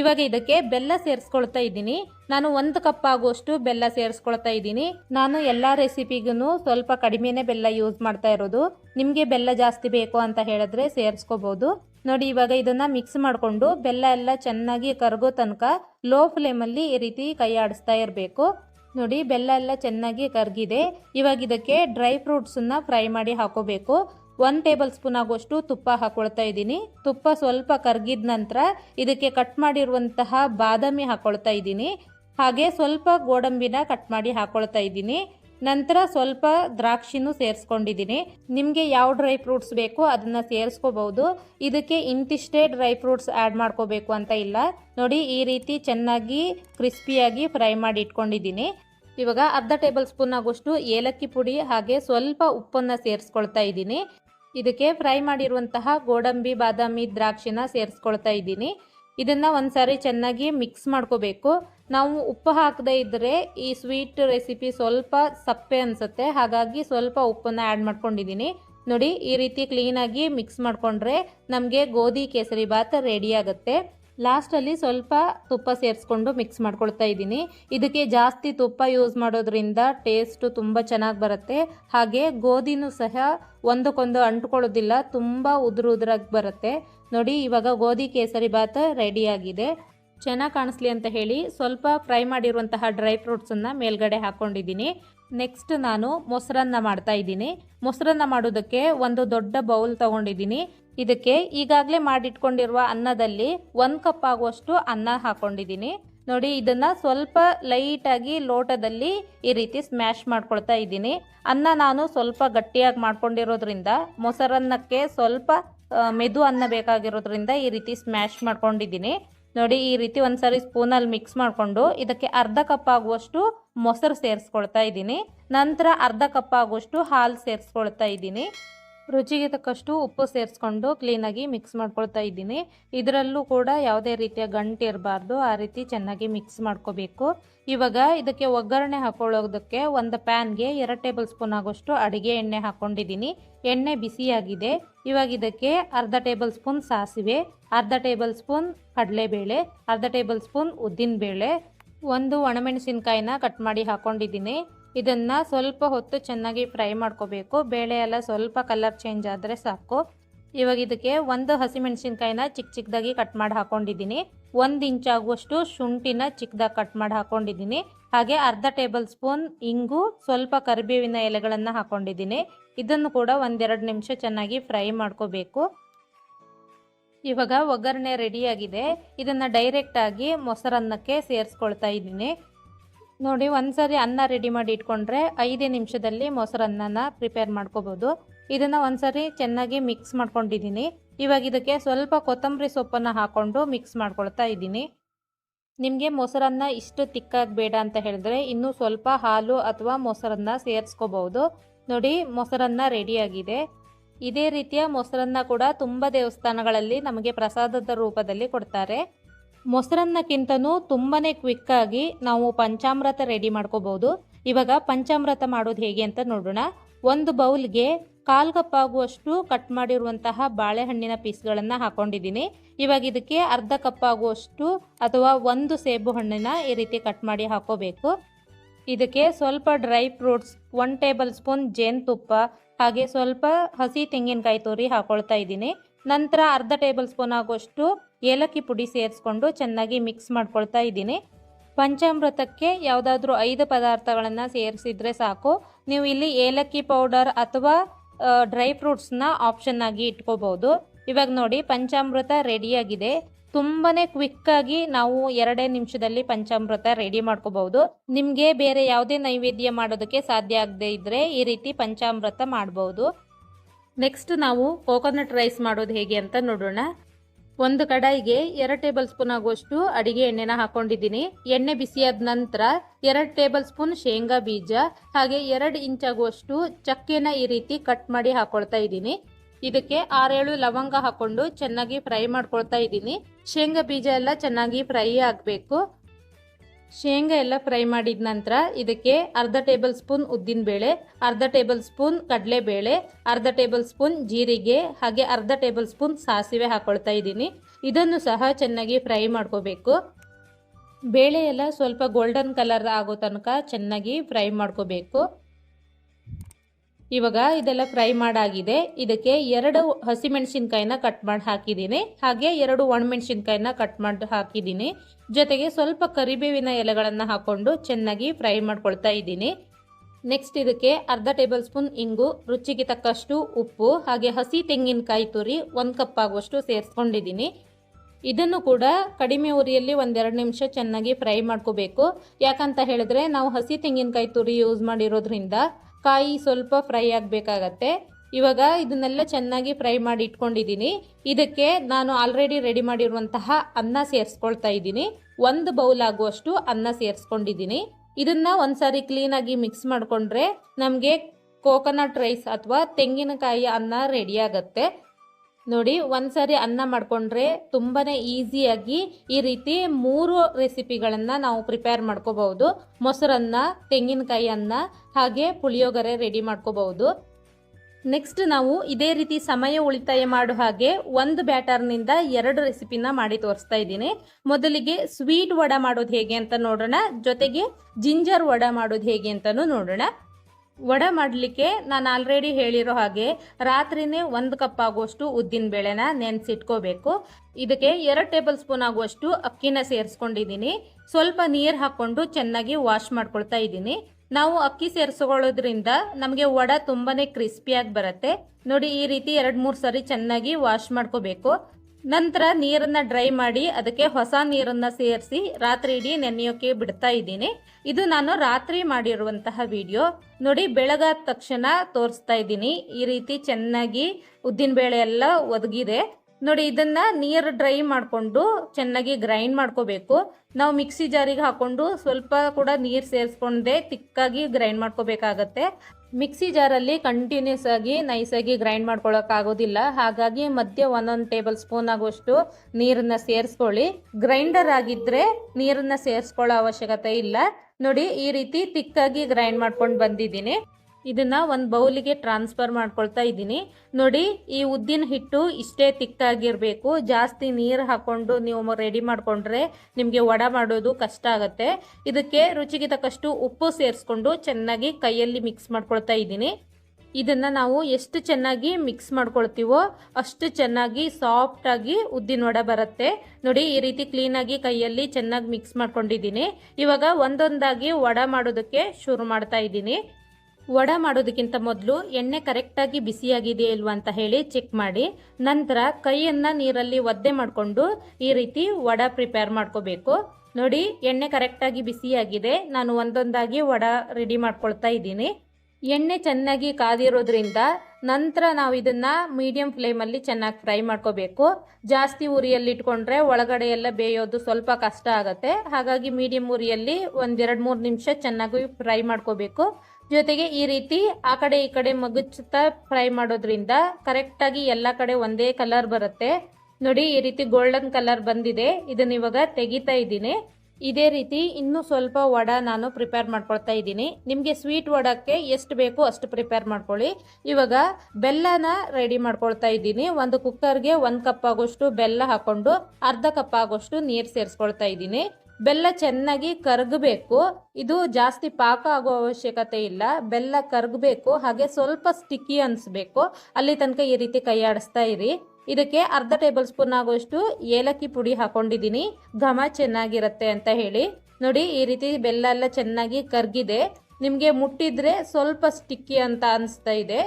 Speaker 1: ಇವಾಗ ಇದಕ್ಕೆ ಬೆಲ್ಲ ಸೇರಿಸ್ಕೊಳ್ತಾ ಇದ್ದೀನಿ. ನಾನು ಒಂದು ಕಪ್ ಆಗುವಷ್ಟು ಬೆಲ್ಲ ಸೇರಿಸ್ಕೊಳ್ತಾ ಇದ್ದೀನಿ. ನಾನು ಎಲ್ಲ ರೆಸಿಪಿಗೂ ಸ್ವಲ್ಪ ಕಡಿಮೆನೇ ಬೆಲ್ಲ ಯೂಸ್ ಮಾಡ್ತಾ ಇರೋದು. ನಿಮಗೆ ಬೆಲ್ಲ ಜಾಸ್ತಿ ಬೇಕು ಅಂತ ಹೇಳಿದ್ರೆ ಸೇರಿಸ್ಕೋಬಹುದು ನೋಡಿ, ಇವಾಗ ಇದನ್ನ ಮಿಕ್ಸ್ ಮಾಡಿಕೊಂಡು ಬೆಲ್ಲ ಎಲ್ಲ ಚೆನ್ನಾಗಿ ಕರಗೋ ತನಕ ಲೋ ಫ್ಲೇಮಲ್ಲಿ ಈ ರೀತಿ ಕೈ ಆಡಿಸ್ತಾ ಇರಬೇಕು. ನೋಡಿ, ಬೆಲ್ಲ ಎಲ್ಲ ಚೆನ್ನಾಗಿ ಕರಗಿದೆ. ಇವಾಗ ಇದಕ್ಕೆ ಡ್ರೈ ಫ್ರೂಟ್ಸನ್ನ ಫ್ರೈ ಮಾಡಿ ಹಾಕೋಬೇಕು. ಒನ್ ಟೇಬಲ್ ಸ್ಪೂನ್ ಆಗುವಷ್ಟು ತುಪ್ಪ ಹಾಕೊಳ್ತಾ ಇದ್ದೀನಿ. ತುಪ್ಪ ಸ್ವಲ್ಪ ಕರಗಿದ ನಂತರ ಇದಕ್ಕೆ ಕಟ್ ಮಾಡಿರುವಂತಹ ಬಾದಾಮಿ ಹಾಕೊಳ್ತಾ ಇದ್ದೀನಿ. ಹಾಗೆ ಸ್ವಲ್ಪ ಗೋಡಂಬಿನ ಕಟ್ ಮಾಡಿ ಹಾಕೊಳ್ತಾ ಇದ್ದೀನಿ. ನಂತರ ಸ್ವಲ್ಪ ದ್ರಾಕ್ಷಿನೂ ಸೇರಿಸ್ಕೊಂಡಿದ್ದೀನಿ. ನಿಮಗೆ ಯಾವ ಡ್ರೈ ಫ್ರೂಟ್ಸ್ ಬೇಕು ಅದನ್ನು ಸೇರಿಸ್ಕೋಬಹುದು. ಇದಕ್ಕೆ ಇಂತಿಷ್ಟೇ ಡ್ರೈ ಫ್ರೂಟ್ಸ್ ಆ್ಯಡ್ ಮಾಡ್ಕೋಬೇಕು ಅಂತ ಇಲ್ಲ. ನೋಡಿ, ಈ ರೀತಿ ಚೆನ್ನಾಗಿ ಕ್ರಿಸ್ಪಿಯಾಗಿ ಫ್ರೈ ಮಾಡಿ ಇಟ್ಕೊಂಡಿದ್ದೀನಿ. ಇವಾಗ ಅರ್ಧ ಟೇಬಲ್ ಸ್ಪೂನ್ ಆಗುವಷ್ಟು ಏಲಕ್ಕಿ ಪುಡಿ ಹಾಗೆ ಸ್ವಲ್ಪ ಉಪ್ಪನ್ನು ಸೇರಿಸ್ಕೊಳ್ತಾ ಇದ್ದೀನಿ. ಇದಕ್ಕೆ ಫ್ರೈ ಮಾಡಿರುವಂತಹ ಗೋಡಂಬಿ, ಬಾದಾಮಿ ದ್ರಾಕ್ಷಿನ ಸೇರಿಸ್ಕೊಳ್ತಾ ಇದ್ದೀನಿ. ಇದನ್ನು ಒಂದ್ಸಾರಿ ಚೆನ್ನಾಗಿ ಮಿಕ್ಸ್ ಮಾಡ್ಕೋಬೇಕು. ನಾವು ಉಪ್ಪು ಹಾಕದೇ ಇದ್ದರೆ ಈ ಸ್ವೀಟ್ ರೆಸಿಪಿ ಸ್ವಲ್ಪ ಸಪ್ಪೆ ಅನಿಸುತ್ತೆ. ಹಾಗಾಗಿ ಸ್ವಲ್ಪ ಉಪ್ಪನ್ನು ಆ್ಯಡ್ ಮಾಡ್ಕೊಂಡಿದ್ದೀನಿ. ನೋಡಿ, ಈ ರೀತಿ ಕ್ಲೀನಾಗಿ ಮಿಕ್ಸ್ ಮಾಡಿಕೊಂಡ್ರೆ ನಮಗೆ ಗೋಧಿ, ಕೇಸರಿ ಬಾತ್ ರೆಡಿ ಆಗುತ್ತೆ. ಲಾಸ್ಟಲ್ಲಿ ಸ್ವಲ್ಪ ತುಪ್ಪ ಸೇರಿಸ್ಕೊಂಡು ಮಿಕ್ಸ್ ಮಾಡ್ಕೊಳ್ತಾ ಇದ್ದೀನಿ. ಇದಕ್ಕೆ ಜಾಸ್ತಿ ತುಪ್ಪ ಯೂಸ್ ಮಾಡೋದ್ರಿಂದ ಟೇಸ್ಟು ತುಂಬ ಚೆನ್ನಾಗಿ ಬರುತ್ತೆ. ಹಾಗೆ ಗೋಧಿನೂ ಸಹ ಒಂದಕ್ಕೊಂದು ಅಂಟ್ಕೊಳ್ಳೋದಿಲ್ಲ, ತುಂಬ ಉದುರು ಉದುರಾಗಿ ಬರುತ್ತೆ. ನೋಡಿ, ಇವಾಗ ಗೋಧಿ ಕೇಸರಿ ಬಾತ್ ರೆಡಿಯಾಗಿದೆ. ಚೆನ್ನಾಗಿ ಕಾಣಿಸ್ಲಿ ಅಂತ ಹೇಳಿ ಸ್ವಲ್ಪ ಫ್ರೈ ಮಾಡಿರುವಂತಹ ಡ್ರೈ ಫ್ರೂಟ್ಸನ್ನು ಮೇಲ್ಗಡೆ ಹಾಕ್ಕೊಂಡಿದ್ದೀನಿ ನೆಕ್ಸ್ಟ್ ನಾನು ಮೊಸರನ್ನ ಮಾಡ್ತಾ ಇದ್ದೀನಿ. ಮೊಸರನ್ನ ಮಾಡೋದಕ್ಕೆ ಒಂದು ದೊಡ್ಡ ಬೌಲ್ ತಗೊಂಡಿದ್ದೀನಿ. ಇದಕ್ಕೆ ಈಗಾಗಲೇ ಮಾಡಿಟ್ಕೊಂಡಿರುವ ಅನ್ನದಲ್ಲಿ ಒಂದು ಕಪ್ ಆಗುವಷ್ಟು ಅನ್ನ ಹಾಕೊಂಡಿದ್ದೀನಿ. ನೋಡಿ, ಇದನ್ನ ಸ್ವಲ್ಪ ಲೈಟಾಗಿ ಲೋಟದಲ್ಲಿ ಈ ರೀತಿ ಸ್ಮ್ಯಾಶ್ ಮಾಡ್ಕೊಳ್ತಾ ಇದ್ದೀನಿ. ಅನ್ನ ನಾನು ಸ್ವಲ್ಪ ಗಟ್ಟಿಯಾಗಿ ಮಾಡ್ಕೊಂಡಿರೋದ್ರಿಂದ, ಮೊಸರನ್ನಕ್ಕೆ ಸ್ವಲ್ಪ ಮೆದು ಅನ್ನ ಬೇಕಾಗಿರೋದ್ರಿಂದ ಈ ರೀತಿ ಸ್ಮ್ಯಾಶ್ ಮಾಡ್ಕೊಂಡಿದ್ದೀನಿ. ನೋಡಿ, ಈ ರೀತಿ ಒಂದ್ಸರಿ ಸ್ಪೂನಲ್ಲಿ ಮಿಕ್ಸ್ ಮಾಡಿಕೊಂಡು ಇದಕ್ಕೆ ಅರ್ಧ ಕಪ್ ಆಗುವಷ್ಟು ಮೊಸರು ಸೇರಿಸ್ಕೊಳ್ತಾ ಇದ್ದೀನಿ. ನಂತರ ಅರ್ಧ ಕಪ್ ಆಗುವಷ್ಟು ಹಾಲು ಸೇರಿಸ್ಕೊಳ್ತಾ ಇದ್ದೀನಿ. ರುಚಿಗೆ ತಕ್ಕಷ್ಟು ಉಪ್ಪು ಸೇರಿಸ್ಕೊಂಡು ಕ್ಲೀನಾಗಿ ಮಿಕ್ಸ್ ಮಾಡ್ಕೊಳ್ತಾ ಇದ್ದೀನಿ. ಇದರಲ್ಲೂ ಕೂಡ ಯಾವುದೇ ರೀತಿಯ ಗಂಟು ಇರಬಾರ್ದು. ಆ ರೀತಿ ಚೆನ್ನಾಗಿ ಮಿಕ್ಸ್ ಮಾಡ್ಕೋಬೇಕು. ಇವಾಗ ಇದಕ್ಕೆ ಒಗ್ಗರಣೆ ಹಾಕೊಳ್ಳೋದಕ್ಕೆ ಒಂದು ಪ್ಯಾನ್ಗೆ ಎರಡು ಟೇಬಲ್ ಸ್ಪೂನ್ ಆಗೋಷ್ಟು ಅಡುಗೆ ಎಣ್ಣೆ ಹಾಕ್ಕೊಂಡಿದ್ದೀನಿ ಎಣ್ಣೆ ಬಿಸಿಯಾಗಿದೆ. ಇವಾಗ ಇದಕ್ಕೆ ಅರ್ಧ ಟೇಬಲ್ ಸ್ಪೂನ್ ಸಾಸಿವೆ, ಅರ್ಧ ಟೇಬಲ್ ಸ್ಪೂನ್ ಕಡಲೆಬೇಳೆ, ಅರ್ಧ ಟೇಬಲ್ ಸ್ಪೂನ್ ಉದ್ದಿನಬೇಳೆ, ಒಂದು ಒಣಮೆಣಸಿನಕಾಯಿನ ಕಟ್ ಮಾಡಿ ಹಾಕ್ಕೊಂಡಿದ್ದೀನಿ ಇದನ್ನು ಸ್ವಲ್ಪ ಹೊತ್ತು ಚೆನ್ನಾಗಿ ಫ್ರೈ ಮಾಡ್ಕೋಬೇಕು. ಬೇಳೆ ಎಲ್ಲ ಸ್ವಲ್ಪ ಕಲರ್ ಚೇಂಜ್ ಆದರೆ ಸಾಕು. ಇವಾಗ ಇದಕ್ಕೆ ಒಂದು ಹಸಿಮೆಣಸಿನ್ಕಾಯಿನ ಚಿಕ್ಕ ಚಿಕ್ಕದಾಗಿ ಕಟ್ ಮಾಡಿ ಹಾಕ್ಕೊಂಡಿದ್ದೀನಿ ಒಂದು ಇಂಚಾಗುವಷ್ಟು ಶುಂಠಿನ ಚಿಕ್ಕದಾಗಿ ಕಟ್ ಮಾಡಿ ಹಾಕ್ಕೊಂಡಿದ್ದೀನಿ ಹಾಗೆ ಅರ್ಧ ಟೇಬಲ್ ಸ್ಪೂನ್ ಇಂಗು, ಸ್ವಲ್ಪ ಕರಿಬೇವಿನ ಎಲೆಗಳನ್ನು ಹಾಕ್ಕೊಂಡಿದ್ದೀನಿ ಇದನ್ನು ಕೂಡ ಒಂದೆರಡು ನಿಮಿಷ ಚೆನ್ನಾಗಿ ಫ್ರೈ ಮಾಡ್ಕೋಬೇಕು. ಇವಾಗ ಒಗ್ಗರಣೆ ರೆಡಿಯಾಗಿದೆ ಇದನ್ನು ಡೈರೆಕ್ಟಾಗಿ ಮೊಸರನ್ನಕ್ಕೆ ಸೇರಿಸ್ಕೊಳ್ತಾ ಇದ್ದೀನಿ. ನೋಡಿ, ಒಂದ್ಸರಿ ಅನ್ನ ರೆಡಿ ಮಾಡಿ ಇಟ್ಕೊಂಡ್ರೆ ಐದೇ ನಿಮಿಷದಲ್ಲಿ ಮೊಸರನ್ನನ ಪ್ರಿಪೇರ್ ಮಾಡ್ಕೋಬೋದು. ಇದನ್ನು ಒಂದ್ಸರಿ ಚೆನ್ನಾಗಿ ಮಿಕ್ಸ್ ಮಾಡ್ಕೊಂಡಿದ್ದೀನಿ. ಇವಾಗ ಇದಕ್ಕೆ ಸ್ವಲ್ಪ ಕೊತ್ತಂಬರಿ ಸೊಪ್ಪನ್ನು ಹಾಕ್ಕೊಂಡು ಮಿಕ್ಸ್ ಮಾಡ್ಕೊಳ್ತಾ ಇದ್ದೀನಿ. ನಿಮಗೆ ಮೊಸರನ್ನ ಇಷ್ಟು ತಿಕ್ಕಾಗಿ ಬೇಡ ಅಂತ ಹೇಳಿದ್ರೆ ಇನ್ನೂ ಸ್ವಲ್ಪ ಹಾಲು ಅಥವಾ ಮೊಸರನ್ನ ಸೇರಿಸ್ಕೋಬಹುದು ನೋಡಿ, ಮೊಸರನ್ನ ರೆಡಿಯಾಗಿದೆ ಇದೇ ರೀತಿಯ ಮೊಸರನ್ನ ಕೂಡ ತುಂಬ ದೇವಸ್ಥಾನಗಳಲ್ಲಿ ನಮಗೆ ಪ್ರಸಾದದ ರೂಪದಲ್ಲಿ ಕೊಡ್ತಾರೆ. ಮೊಸರನ್ನಕ್ಕಿಂತನೂ ತುಂಬಾ ಕ್ವಿಕ್ಕಾಗಿ ನಾವು ಪಂಚಾಮೃತ ರೆಡಿ ಮಾಡ್ಕೋಬಹುದು ಇವಾಗ ಪಂಚಾಮೃತ ಮಾಡೋದು ಹೇಗೆ ಅಂತ ನೋಡೋಣ. ಒಂದು ಬೌಲ್ಗೆ ಕಾಲು ಕಪ್ ಆಗುವಷ್ಟು ಕಟ್ ಮಾಡಿರುವಂತಹ ಬಾಳೆಹಣ್ಣಿನ ಪೀಸ್ಗಳನ್ನು ಹಾಕೊಂಡಿದ್ದೀನಿ. ಇವಾಗ ಇದಕ್ಕೆ ಅರ್ಧ ಕಪ್ ಆಗುವಷ್ಟು ಅಥವಾ ಒಂದು ಸೇಬು ಹಣ್ಣಿನ ಈ ರೀತಿ ಕಟ್ ಮಾಡಿ ಹಾಕೋಬೇಕು. ಇದಕ್ಕೆ ಸ್ವಲ್ಪ dry fruits one tablespoon ಜೇನುತುಪ್ಪ, ಹಾಗೆ ಸ್ವಲ್ಪ ಹಸಿ ತೆಂಗಿನಕಾಯಿ ತುರಿ ಹಾಕೊಳ್ತಾ ಇದ್ದೀನಿ. ನಂತರ ಅರ್ಧ ಟೇಬಲ್ ಸ್ಪೂನ್ ಆಗುವಷ್ಟು ಏಲಕ್ಕಿ ಪುಡಿ ಸೇರಿಸ್ಕೊಂಡು ಚೆನ್ನಾಗಿ ಮಿಕ್ಸ್ ಮಾಡ್ಕೊಳ್ತಾ ಇದ್ದೀನಿ. ಪಂಚಾಮೃತಕ್ಕೆ ಯಾವುದಾದ್ರೂ ಐದು ಪದಾರ್ಥಗಳನ್ನು ಸೇರಿಸಿದ್ರೆ ಸಾಕು. ನೀವು ಇಲ್ಲಿ ಏಲಕ್ಕಿ ಪೌಡರ್ ಅಥವಾ ಡ್ರೈ ಫ್ರೂಟ್ಸ್ನ ಆಪ್ಷನ್ ಆಗಿ ಇಟ್ಕೋಬಹುದು ಇವಾಗ ನೋಡಿ, ಪಂಚಾಮೃತ ರೆಡಿಯಾಗಿದೆ ತುಂಬಾ ಕ್ವಿಕ್ಕಾಗಿ ನಾವು ಎರಡೇ ನಿಮಿಷದಲ್ಲಿ ಪಂಚಾಮೃತ ರೆಡಿ ಮಾಡ್ಕೋಬಹುದು ನಿಮಗೆ ಬೇರೆ ಯಾವುದೇ ನೈವೇದ್ಯ ಮಾಡೋದಕ್ಕೆ ಸಾಧ್ಯ ಆಗದೆ ಇದ್ರೆ ಈ ರೀತಿ ಪಂಚಾಮೃತ ಮಾಡಬಹುದು ನೆಕ್ಸ್ಟ್ ನಾವು ಕೋಕೋನಟ್ ರೈಸ್ ಮಾಡೋದು ಹೇಗೆ ಅಂತ ನೋಡೋಣ. ಒಂದು ಕಡಾಯಿಗೆ ಎರಡು ಟೇಬಲ್ ಸ್ಪೂನ್ ಆಗುವಷ್ಟು ಅಡಿಗೆ ಎಣ್ಣೆನ ಹಾಕೊಂಡಿದ್ದೀನಿ. ಎಣ್ಣೆ ಬಿಸಿಯಾದ ನಂತರ ಎರಡು ಟೇಬಲ್ ಸ್ಪೂನ್ ಶೇಂಗಾ ಬೀಜ, ಹಾಗೆ ಎರಡು ಇಂಚ್ ಆಗುವಷ್ಟು ಚಕ್ಕೆನ ಈ ರೀತಿ ಕಟ್ ಮಾಡಿ ಹಾಕೊಳ್ತಾ ಇದ್ದೀನಿ. ಇದಕ್ಕೆ ಆರೇಳು ಲವಂಗ ಹಾಕೊಂಡು ಚೆನ್ನಾಗಿ ಫ್ರೈ ಮಾಡ್ಕೊಳ್ತಾ ಇದ್ದೀನಿ. ಶೇಂಗಾ ಬೀಜ ಎಲ್ಲ ಚೆನ್ನಾಗಿ ಫ್ರೈ ಆಗಬೇಕು. ಶೇಂಗಾ ಎಲ್ಲ ಫ್ರೈ ಮಾಡಿದ ನಂತರ ಇದಕ್ಕೆ ಅರ್ಧ ಟೇಬಲ್ ಸ್ಪೂನ್ ಉದ್ದಿನಬೇಳೆ ಅರ್ಧ ಟೇಬಲ್ ಸ್ಪೂನ್ ಕಡಲೆಬೇಳೆ, ಅರ್ಧ ಟೇಬಲ್ ಸ್ಪೂನ್ ಜೀರಿಗೆ, ಹಾಗೆ ಅರ್ಧ ಟೇಬಲ್ ಸ್ಪೂನ್ ಸಾಸಿವೆ ಹಾಕೊಳ್ತಾ ಇದ್ದೀನಿ. ಇದನ್ನು ಸಹ ಚೆನ್ನಾಗಿ ಫ್ರೈ ಮಾಡ್ಕೋಬೇಕು. ಬೇಳೆ ಎಲ್ಲ ಸ್ವಲ್ಪ ಗೋಲ್ಡನ್ ಕಲರ್ ಆಗೋ ತನಕ ಚೆನ್ನಾಗಿ ಫ್ರೈ ಮಾಡ್ಕೋಬೇಕು. ಇವಾಗ ಇದೆಲ್ಲ ಫ್ರೈ ಮಾಡಾಗಿದೆ. ಇದಕ್ಕೆ ಎರಡು ಹಸಿಮೆಣಸಿನ್ಕಾಯಿನ ಕಟ್ ಮಾಡಿ ಹಾಕಿದ್ದೀನಿ. ಹಾಗೆ ಎರಡು ಒಣಮೆಣಸಿನ್ಕಾಯಿನ ಕಟ್ ಮಾಡಿ ಹಾಕಿದ್ದೀನಿ. ಜೊತೆಗೆ ಸ್ವಲ್ಪ ಕರಿಬೇವಿನ ಎಲೆಗಳನ್ನು ಹಾಕೊಂಡು ಚೆನ್ನಾಗಿ ಫ್ರೈ ಮಾಡ್ಕೊಳ್ತಾ ಇದ್ದೀನಿ. ನೆಕ್ಸ್ಟ್ ಇದಕ್ಕೆ ಅರ್ಧ ಟೇಬಲ್ ಸ್ಪೂನ್ ಇಂಗು, ರುಚಿಗೆ ತಕ್ಕಷ್ಟು ಉಪ್ಪು, ಹಾಗೆ ಹಸಿ ತೆಂಗಿನಕಾಯಿ ತುರಿ ಒಂದು ಕಪ್ ಆಗುವಷ್ಟು ಸೇರಿಸ್ಕೊಂಡಿದ್ದೀನಿ. ಇದನ್ನು ಕೂಡ ಕಡಿಮೆ ಉರಿಯಲ್ಲಿ ಒಂದೆರಡು ನಿಮಿಷ ಚೆನ್ನಾಗಿ ಫ್ರೈ ಮಾಡ್ಕೋಬೇಕು. ಯಾಕಂತ ಹೇಳಿದ್ರೆ ನಾವು ಹಸಿ ತೆಂಗಿನಕಾಯಿ ತುರಿ ಯೂಸ್ ಮಾಡಿರೋದ್ರಿಂದ ಕಾಯಿ ಸ್ವಲ್ಪ ಫ್ರೈ ಆಗಬೇಕಾಗತ್ತೆ. ಇವಾಗ ಇದನ್ನೆಲ್ಲ ಚೆನ್ನಾಗಿ ಫ್ರೈ ಮಾಡಿ ಇಟ್ಕೊಂಡಿದ್ದೀನಿ. ಇದಕ್ಕೆ ನಾನು ಆಲ್ರೆಡಿ ರೆಡಿ ಮಾಡಿರುವಂತಹ ಅನ್ನ ಸೇರಿಸ್ಕೊಳ್ತಾ ಇದ್ದೀನಿ. ಒಂದು ಬೌಲ್ ಆಗುವಷ್ಟು ಅನ್ನ ಸೇರಿಸ್ಕೊಂಡಿದ್ದೀನಿ. ಇದನ್ನ ಒಂದ್ಸಾರಿ ಕ್ಲೀನಾಗಿ ಮಿಕ್ಸ್ ಮಾಡಿಕೊಂಡ್ರೆ ನಮಗೆ ಕೋಕೋನಟ್ ರೈಸ್ ಅಥವಾ ತೆಂಗಿನಕಾಯಿ ಅನ್ನ ರೆಡಿ ಆಗತ್ತೆ. ನೋಡಿ, ಒಂದ್ಸರಿ ಅನ್ನ ಮಾಡಿಕೊಂಡ್ರೆ ತುಂಬಾನೇ ಈಸಿಯಾಗಿ ಈ ರೀತಿ ಮೂರು ರೆಸಿಪಿಗಳನ್ನು ನಾವು ಪ್ರಿಪೇರ್ ಮಾಡ್ಕೋಬಹುದು. ಮೊಸರನ್ನ, ತೆಂಗಿನಕಾಯಿ ಅನ್ನ, ಹಾಗೆ ಪುಳಿಯೋಗರೆ ರೆಡಿ ಮಾಡ್ಕೋಬಹುದು. ನೆಕ್ಸ್ಟ್ ನಾವು ಇದೇ ರೀತಿ ಸಮಯ ಉಳಿತಾಯ ಮಾಡೋ ಹಾಗೆ ಒಂದು ಬ್ಯಾಟರ್ನಿಂದ ಎರಡು ರೆಸಿಪಿನ ಮಾಡಿ ತೋರಿಸ್ತಾ ಇದ್ದೀನಿ. ಮೊದಲಿಗೆ ಸ್ವೀಟ್ ವಡ ಮಾಡೋದು ಹೇಗೆ ಅಂತ ನೋಡೋಣ. ಜೊತೆಗೆ ಜಿಂಜರ್ ವಡ ಮಾಡೋದು ಹೇಗೆ ಅಂತಲೂ ನೋಡೋಣ. ವಡ ಮಾಡಲಿಕ್ಕೆ ನಾನು ಆಲ್ರೆಡಿ ಹೇಳಿರೋ ಹಾಗೆ ರಾತ್ರಿನೇ ಒಂದು ಕಪ್ ಆಗುವಷ್ಟು ಉದ್ದಿನ ಬೇಳೆನ ನೆನೆಸಿಟ್ಕೋಬೇಕು. ಇದಕ್ಕೆ ಎರಡು ಟೇಬಲ್ ಸ್ಪೂನ್ ಆಗುವಷ್ಟು ಅಕ್ಕಿನ ಸೇರಿಸ್ಕೊಂಡಿದ್ದೀನಿ ಸ್ವಲ್ಪ ನೀರು ಹಾಕ್ಕೊಂಡು ಚೆನ್ನಾಗಿ ವಾಶ್ ಮಾಡ್ಕೊಳ್ತಾ ಇದ್ದೀನಿ ನಾವು ಅಕ್ಕಿ ಸೇರಿಸ್ಕೊಳ್ಳೋದ್ರಿಂದ ನಮಗೆ ವಡ ತುಂಬಾ ಕ್ರಿಸ್ಪಿಯಾಗಿ ಬರುತ್ತೆ. ನೋಡಿ ಈ ರೀತಿ ಎರಡು ಮೂರು ಸರಿ ಚೆನ್ನಾಗಿ ವಾಶ್ ಮಾಡ್ಕೋಬೇಕು. ನಂತರ ನೀರನ್ನ ಡ್ರೈ ಮಾಡಿ ಅದಕ್ಕೆ ಹೊಸ ನೀರನ್ನ ಸೇರಿಸಿ ರಾತ್ರಿ ಇಡೀ ನೆನೆಯೋಕೆ ಬಿಡ್ತಾ ಇದ್ದೀನಿ. ಇದು ನಾನು ರಾತ್ರಿ ಮಾಡಿರುವಂತಹ ವಿಡಿಯೋ. ನೋಡಿ, ಬೆಳಗಾದ ತಕ್ಷಣ ತೋರಿಸ್ತಾ ಇದ್ದೀನಿ. ಈ ರೀತಿ ಚೆನ್ನಾಗಿ ಉದ್ದಿನಬೇಳೆ ಎಲ್ಲ ಒದಗಿದೆ. ನೋಡಿ, ಇದನ್ನ ನೀರು ಡ್ರೈ ಮಾಡಿಕೊಂಡು ಚೆನ್ನಾಗಿ ಗ್ರೈಂಡ್ ಮಾಡ್ಕೋಬೇಕು. ನಾವು ಮಿಕ್ಸಿ ಜಾರಿಗೆ ಹಾಕೊಂಡು ಸ್ವಲ್ಪ ಕೂಡ ನೀರು ಸೇರಿಸ್ಕೊಂಡೆ ತಿಕ್ಕಾಗಿ ಗ್ರೈಂಡ್ ಮಾಡ್ಕೋಬೇಕಾಗತ್ತೆ. ಮಿಕ್ಸಿ ಜಾರಲ್ಲಿ ಕಂಟಿನ್ಯೂಸ್ ಆಗಿ ನೈಸಾಗಿ ಗ್ರೈಂಡ್ ಮಾಡ್ಕೊಳ್ಳೋಕ್ಕಾಗೋದಿಲ್ಲ ಹಾಗಾಗಿ ಮಧ್ಯೆ ಒಂದೊಂದು ಟೇಬಲ್ ಸ್ಪೂನ್ ಆಗುವಷ್ಟು ನೀರನ್ನ ಸೇರಿಸ್ಕೊಳ್ಳಿ. ಗ್ರೈಂಡರ್ ಆಗಿದ್ರೆ ನೀರನ್ನ ಸೇರಿಸ್ಕೊಳ್ಳೋ ಅವಶ್ಯಕತೆ ಇಲ್ಲ. ನೋಡಿ, ಈ ರೀತಿ ತಿಕ್ಕಾಗಿ ಗ್ರೈಂಡ್ ಮಾಡ್ಕೊಂಡು ಬಂದಿದ್ದೀನಿ. ಇದನ್ನ ಒಂದು ಬೌಲಿಗೆ ಟ್ರಾನ್ಸ್ಫರ್ ಮಾಡ್ಕೊಳ್ತಾ ಇದ್ದೀನಿ. ನೋಡಿ, ಈ ಉದ್ದಿನ ಹಿಟ್ಟು ಇಷ್ಟೇ ತಿಕ್ಕಾಗಿರಬೇಕು ಜಾಸ್ತಿ ನೀರು ಹಾಕೊಂಡು ನೀವು ರೆಡಿ ಮಾಡಿಕೊಂಡ್ರೆ ನಿಮಗೆ ವಡ ಮಾಡೋದು ಕಷ್ಟ ಆಗುತ್ತೆ. ಇದಕ್ಕೆ ರುಚಿಗೆ ತಕ್ಕಷ್ಟು ಉಪ್ಪು ಸೇರಿಸ್ಕೊಂಡು ಚೆನ್ನಾಗಿ ಕೈಯಲ್ಲಿ ಮಿಕ್ಸ್ ಮಾಡ್ಕೊಳ್ತಾ ಇದ್ದೀನಿ. ಇದನ್ನ ನಾವು ಎಷ್ಟು ಚೆನ್ನಾಗಿ ಮಿಕ್ಸ್ ಮಾಡ್ಕೊಳ್ತೀವೋ ಅಷ್ಟು ಚೆನ್ನಾಗಿ ಸಾಫ್ಟ್ ಆಗಿ ಉದ್ದಿನ ವಡ ಬರುತ್ತೆ. ನೋಡಿ, ಈ ರೀತಿ ಕ್ಲೀನಾಗಿ ಕೈಯಲ್ಲಿ ಚೆನ್ನಾಗಿ ಮಿಕ್ಸ್ ಮಾಡ್ಕೊಂಡಿದ್ದೀನಿ. ಇವಾಗ ಒಂದೊಂದಾಗಿ ವಡ ಮಾಡೋದಕ್ಕೆ ಶುರು ಮಾಡ್ತಾ ಇದ್ದೀನಿ. ವಡ ಮಾಡೋದಕ್ಕಿಂತ ಮೊದಲು ಎಣ್ಣೆ ಕರೆಕ್ಟಾಗಿ ಬಿಸಿಯಾಗಿದೆಯೇ ಇಲ್ವಾ ಅಂತ ಹೇಳಿ ಚೆಕ್ ಮಾಡಿ. ನಂತರ ಕೈಯನ್ನು ನೀರಲ್ಲಿ ಒದ್ದೆ ಮಾಡಿಕೊಂಡು ಈ ರೀತಿ ವಡ ಪ್ರಿಪೇರ್ ಮಾಡ್ಕೋಬೇಕು. ನೋಡಿ, ಎಣ್ಣೆ ಕರೆಕ್ಟಾಗಿ ಬಿಸಿಯಾಗಿದೆ. ನಾನು ಒಂದೊಂದಾಗಿ ವಡ ರೆಡಿ ಮಾಡ್ಕೊಳ್ತಾ ಇದ್ದೀನಿ. ಎಣ್ಣೆ ಚೆನ್ನಾಗಿ ಕಾದಿರೋದ್ರಿಂದ ನಂತರ ನಾವು ಇದನ್ನ ಮೀಡಿಯಂ ಫ್ಲೇಮಲ್ಲಿ ಚೆನ್ನಾಗಿ ಫ್ರೈ ಮಾಡ್ಕೋಬೇಕು. ಜಾಸ್ತಿ ಉರಿಯಲ್ಲಿ ಇಟ್ಕೊಂಡ್ರೆ ಒಳಗಡೆ ಎಲ್ಲ ಬೇಯೋದು ಸ್ವಲ್ಪ ಕಷ್ಟ ಆಗುತ್ತೆ. ಹಾಗಾಗಿ ಮೀಡಿಯಂ ಉರಿಯಲ್ಲಿ ಒಂದೆರಡು ಮೂರು ನಿಮಿಷ ಚೆನ್ನಾಗಿ ಫ್ರೈ ಮಾಡ್ಕೋಬೇಕು. ಜೊತೆಗೆ ಈ ರೀತಿ ಆ ಕಡೆ ಈ ಕಡೆ ಮಗುಚ್ಚುತ್ತಾ ಫ್ರೈ ಮಾಡೋದ್ರಿಂದ ಕರೆಕ್ಟಾಗಿ ಎಲ್ಲ ಕಡೆ ಒಂದೇ ಕಲರ್ ಬರುತ್ತೆ. ನೋಡಿ, ಈ ರೀತಿ ಗೋಲ್ಡನ್ ಕಲರ್ ಬಂದಿದೆ. ಇದನ್ನ ಇವಾಗ ತೆಗಿತಾ ಇದ್ದೀನಿ. ಇದೇ ರೀತಿ ಇನ್ನೂ ಸ್ವಲ್ಪ ವಡ ನಾನು ಪ್ರಿಪೇರ್ ಮಾಡ್ಕೊಳ್ತಾ ಇದ್ದೀನಿ. ನಿಮಗೆ ಸ್ವೀಟ್ ವಡಕ್ಕೆ ಎಷ್ಟು ಬೇಕು ಅಷ್ಟು ಪ್ರಿಪೇರ್ ಮಾಡ್ಕೊಳ್ಳಿ. ಇವಾಗ ಬೆಲ್ಲನ ರೆಡಿ ಮಾಡ್ಕೊಳ್ತಾ ಇದ್ದೀನಿ. ಒಂದು ಕುಕ್ಕರ್ಗೆ ಒಂದು ಕಪ್ ಆಗೋಷ್ಟು ಬೆಲ್ಲ ಹಾಕೊಂಡು ಅರ್ಧ ಕಪ್ ಆಗೋಷ್ಟು ನೀರು ಸೇರಿಸ್ಕೊಳ್ತಾ ಇದ್ದೀನಿ. ಬೆಲ್ಲ ಚೆನ್ನಾಗಿ ಕರಗಬೇಕು. ಇದು ಜಾಸ್ತಿ ಪಾಕ ಆಗೋ ಅವಶ್ಯಕತೆ ಇಲ್ಲ. ಬೆಲ್ಲ ಕರಗಬೇಕು, ಹಾಗೆ ಸ್ವಲ್ಪ ಸ್ಟಿಕ್ಕಿ ಅನಿಸ್ಬೇಕು. ಅಲ್ಲಿ ತನಕ ಈ ರೀತಿ ಕೈಯಾಡಿಸ್ತಾ ಇರಿ. ಇದಕ್ಕೆ ಅರ್ಧ ಟೇಬಲ್ ಸ್ಪೂನ್ ಆಗುವಷ್ಟು ಏಲಕ್ಕಿ ಪುಡಿ ಹಾಕೊಂಡಿದ್ದೀನಿ. ಘಮ ಚೆನ್ನಾಗಿರುತ್ತೆ ಅಂತ ಹೇಳಿ. ನೋಡಿ, ಈ ರೀತಿ ಬೆಲ್ಲ ಎಲ್ಲ ಚೆನ್ನಾಗಿ ಕರ್ಗಿದೆ. ನಿಮಗೆ ಮುಟ್ಟಿದ್ರೆ ಸ್ವಲ್ಪ ಸ್ಟಿಕ್ಕಿ ಅಂತ ಅನಿಸ್ತಾ ಇದೆ.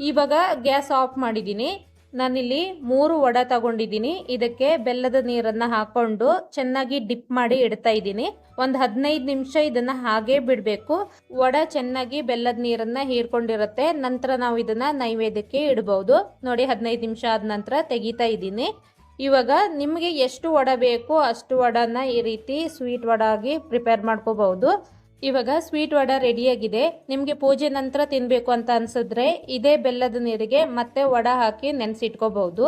Speaker 1: ಇವಾಗ ಗ್ಯಾಸ್ ಆಫ್ ಮಾಡಿದ್ದೀನಿ. ನಾನಿಲ್ಲಿ ಮೂರು ವಡ ತಗೊಂಡಿದ್ದೀನಿ. ಇದಕ್ಕೆ ಬೆಲ್ಲದ ನೀರನ್ನು ಹಾಕೊಂಡು ಚೆನ್ನಾಗಿ ಡಿಪ್ ಮಾಡಿ ಇಡ್ತಾ ಇದ್ದೀನಿ. ಒಂದು ಹದಿನೈದು ನಿಮಿಷ ಇದನ್ನು ಹಾಗೆ ಬಿಡಬೇಕು. ವಡ ಚೆನ್ನಾಗಿ ಬೆಲ್ಲದ ನೀರನ್ನು ಹೀರ್ಕೊಂಡಿರುತ್ತೆ. ನಂತರ ನಾವು ಇದನ್ನು ನೈವೇದ್ಯಕ್ಕೆ ಇಡ್ಬೋದು. ನೋಡಿ, ಹದಿನೈದು ನಿಮಿಷ ಆದ ನಂತರ ತೆಗಿತಾ ಇದ್ದೀನಿ. ಇವಾಗ ನಿಮಗೆ ಎಷ್ಟು ವಡ ಬೇಕು ಅಷ್ಟು ವಡನ ಈ ರೀತಿ ಸ್ವೀಟ್ ವಡ ಆಗಿ ಪ್ರಿಪೇರ್ ಮಾಡ್ಕೋಬಹುದು. ಇವಾಗ ಸ್ವೀಟ್ ವಡ ರೆಡಿಯಾಗಿದೆ ನಿಮಗೆ ಪೂಜೆ ನಂತರ ತಿನ್ನಬೇಕು ಅಂತ ಅನ್ಸಿದ್ರೆ ಇದೇ ಬೆಲ್ಲದ ನೀರಿಗೆ ಮತ್ತೆ ವಡ ಹಾಕಿ ನೆನೆಸಿಟ್ಕೋಬಹುದು.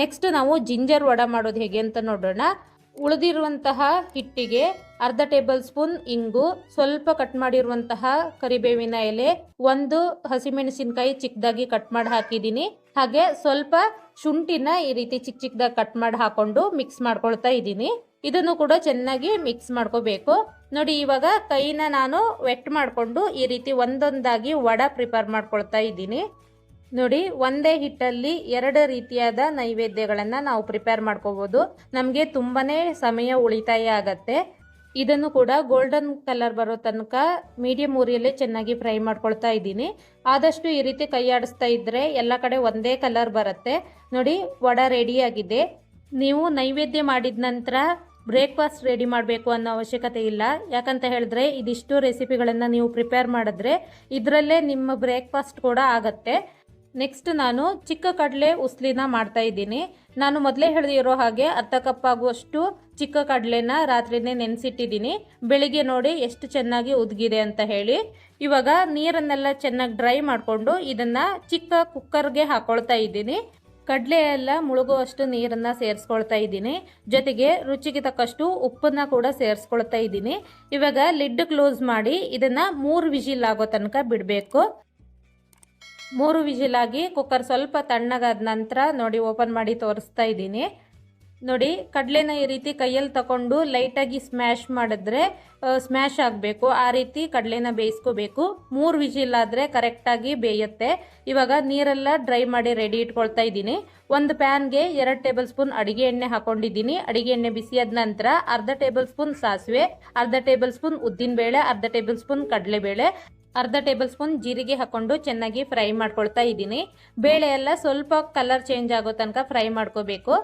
Speaker 1: ನೆಕ್ಸ್ಟ್ ನಾವು ಜಿಂಜರ್ ವಡ ಮಾಡೋದು ಹೇಗೆ ಅಂತ ನೋಡೋಣ. ಉಳಿದಿರುವಂತಹ ಹಿಟ್ಟಿಗೆ ಅರ್ಧ ಟೇಬಲ್ ಸ್ಪೂನ್ ಇಂಗು, ಸ್ವಲ್ಪ ಕಟ್ ಮಾಡಿರುವಂತಹ ಕರಿಬೇವಿನ ಎಲೆ, ಒಂದು ಹಸಿಮೆಣಸಿನಕಾಯಿ ಚಿಕ್ಕದಾಗಿ ಕಟ್ ಮಾಡಿ ಹಾಕಿದ್ದೀನಿ. ಹಾಗೆ ಸ್ವಲ್ಪ ಶುಂಠಿನ ಈ ರೀತಿ ಚಿಕ್ಕ ಚಿಕ್ಕದಾಗಿ ಕಟ್ ಮಾಡಿ ಹಾಕೊಂಡು ಮಿಕ್ಸ್ ಮಾಡ್ಕೊಳ್ತಾ ಇದ್ದೀನಿ. ಇದನ್ನು ಕೂಡ ಚೆನ್ನಾಗಿ ಮಿಕ್ಸ್ ಮಾಡ್ಕೋಬೇಕು. ನೋಡಿ, ಇವಾಗ ಕೈನ ನಾನು ವೆಟ್ ಮಾಡಿಕೊಂಡು ಈ ರೀತಿ ಒಂದೊಂದಾಗಿ ವಡ ಪ್ರಿಪೇರ್ ಮಾಡ್ಕೊಳ್ತಾ ಇದ್ದೀನಿ. ನೋಡಿ, ಒಂದೇ ಹಿಟ್ಟಲ್ಲಿ ಎರಡು ರೀತಿಯಾದ ನೈವೇದ್ಯಗಳನ್ನು ನಾವು ಪ್ರಿಪೇರ್ ಮಾಡ್ಕೋಬೋದು. ನಮಗೆ ತುಂಬಾ ಸಮಯ ಉಳಿತಾಯ ಆಗತ್ತೆ. ಇದನ್ನು ಕೂಡ ಗೋಲ್ಡನ್ ಕಲರ್ ಬರೋ ತನಕ ಮೀಡಿಯಂ ಉರಿಯಲ್ಲೇ ಚೆನ್ನಾಗಿ ಫ್ರೈ ಮಾಡ್ಕೊಳ್ತಾ ಇದ್ದೀನಿ. ಆದಷ್ಟು ಈ ರೀತಿ ಕೈ ಆಡಿಸ್ತಾ ಇದ್ದರೆ ಎಲ್ಲ ಕಡೆ ಒಂದೇ ಕಲರ್ ಬರುತ್ತೆ. ನೋಡಿ, ವಡ ರೆಡಿಯಾಗಿದೆ ನೀವು ನೈವೇದ್ಯ ಮಾಡಿದ ನಂತರ ಬ್ರೇಕ್ಫಾಸ್ಟ್ ರೆಡಿ ಮಾಡಬೇಕು ಅನ್ನೋ ಅವಶ್ಯಕತೆ ಇಲ್ಲ. ಯಾಕಂತ ಹೇಳಿದ್ರೆ ಇದಿಷ್ಟು ರೆಸಿಪಿಗಳನ್ನು ನೀವು ಪ್ರಿಪೇರ್ ಮಾಡಿದ್ರೆ ಇದರಲ್ಲೇ ನಿಮ್ಮ ಬ್ರೇಕ್ಫಾಸ್ಟ್ ಕೂಡ ಆಗತ್ತೆ. ನೆಕ್ಸ್ಟ್ ನಾನು ಚಿಕ್ಕ ಕಡಲೆ ಉಸ್ಲಿನ ಮಾಡ್ತಾ ಇದ್ದೀನಿ. ನಾನು ಮೊದಲೇ ಹೇಳಿದಿರೋ ಹಾಗೆ ಅರ್ಧ ಕಪ್ ಆಗುವಷ್ಟು ಚಿಕ್ಕ ಕಡಲೆನ ರಾತ್ರಿನೇ ನೆನೆಸಿಟ್ಟಿದ್ದೀನಿ. ಬೆಳಿಗ್ಗೆ ನೋಡಿ ಎಷ್ಟು ಚೆನ್ನಾಗಿ ಉದ್ಗಿದೆ ಅಂತ ಹೇಳಿ. ಇವಾಗ ನೀರನ್ನೆಲ್ಲ ಚೆನ್ನಾಗಿ ಡ್ರೈ ಮಾಡಿಕೊಂಡು ಇದನ್ನು ಚಿಕ್ಕ ಕುಕ್ಕರ್ಗೆ ಹಾಕೊಳ್ತಾ ಇದ್ದೀನಿ. ಕಡಲೆ ಎಲ್ಲ ಮುಳುಗುವಷ್ಟು ನೀರನ್ನು ಸೇರಿಸ್ಕೊಳ್ತಾ ಇದ್ದೀನಿ. ಜೊತೆಗೆ ರುಚಿಗೆ ತಕ್ಕಷ್ಟು ಉಪ್ಪನ್ನು ಕೂಡ ಸೇರಿಸ್ಕೊಳ್ತಾ ಇದ್ದೀನಿ. ಇವಾಗ ಲಿಡ್ ಕ್ಲೋಸ್ ಮಾಡಿ ಇದನ್ನು ಮೂರು ವಿಜಿಲ್ ಆಗೋ ತನಕ ಬಿಡಬೇಕು. ಮೂರು ಆಗಿ ಕುಕ್ಕರ್ ಸ್ವಲ್ಪ ತಣ್ಣಗಾದ ನಂತರ ನೋಡಿ ಓಪನ್ ಮಾಡಿ ತೋರಿಸ್ತಾ ಇದ್ದೀನಿ. ನೋಡಿ, ಕಡಲೆನ ಈ ರೀತಿ ಕೈಯಲ್ಲಿ ತಗೊಂಡು ಲೈಟಾಗಿ ಸ್ಮ್ಯಾಶ್ ಮಾಡಿದ್ರೆ ಸ್ಮ್ಯಾಶ್ ಆಗಬೇಕು. ಆ ರೀತಿ ಕಡಲೆನ ಬೇಯಿಸ್ಕೋಬೇಕು. ಮೂರು ವಿಜಿಲ್ ಆದರೆ ಕರೆಕ್ಟಾಗಿ ಬೇಯುತ್ತೆ. ಇವಾಗ ನೀರೆಲ್ಲ ಡ್ರೈ ಮಾಡಿ ರೆಡಿ ಇಟ್ಕೊಳ್ತಾ ಇದ್ದೀನಿ. ಒಂದು ಪ್ಯಾನ್ಗೆ ಎರಡು ಟೇಬಲ್ ಸ್ಪೂನ್ ಅಡಿಗೆ ಎಣ್ಣೆ ಹಾಕೊಂಡಿದ್ದೀನಿ. ಅಡಿಗೆ ಎಣ್ಣೆ ಬಿಸಿಯಾದ ನಂತರ ಅರ್ಧ ಟೇಬಲ್ ಸ್ಪೂನ್ ಸಾಸಿವೆ, ಅರ್ಧ ಟೇಬಲ್ ಸ್ಪೂನ್ ಉದ್ದಿನಬೇಳೆ, ಅರ್ಧ ಟೇಬಲ್ ಸ್ಪೂನ್ ಕಡಲೆಬೇಳೆ, ಅರ್ಧ ಟೇಬಲ್ ಸ್ಪೂನ್ ಜೀರಿಗೆ ಹಾಕೊಂಡು ಚೆನ್ನಾಗಿ ಫ್ರೈ ಮಾಡ್ಕೊಳ್ತಾ ಇದ್ದೀನಿ. ಬೇಳೆ ಎಲ್ಲ ಸ್ವಲ್ಪ ಕಲರ್ ಚೇಂಜ್ ಆಗೋ ತನಕ ಫ್ರೈ ಮಾಡ್ಕೋಬೇಕು.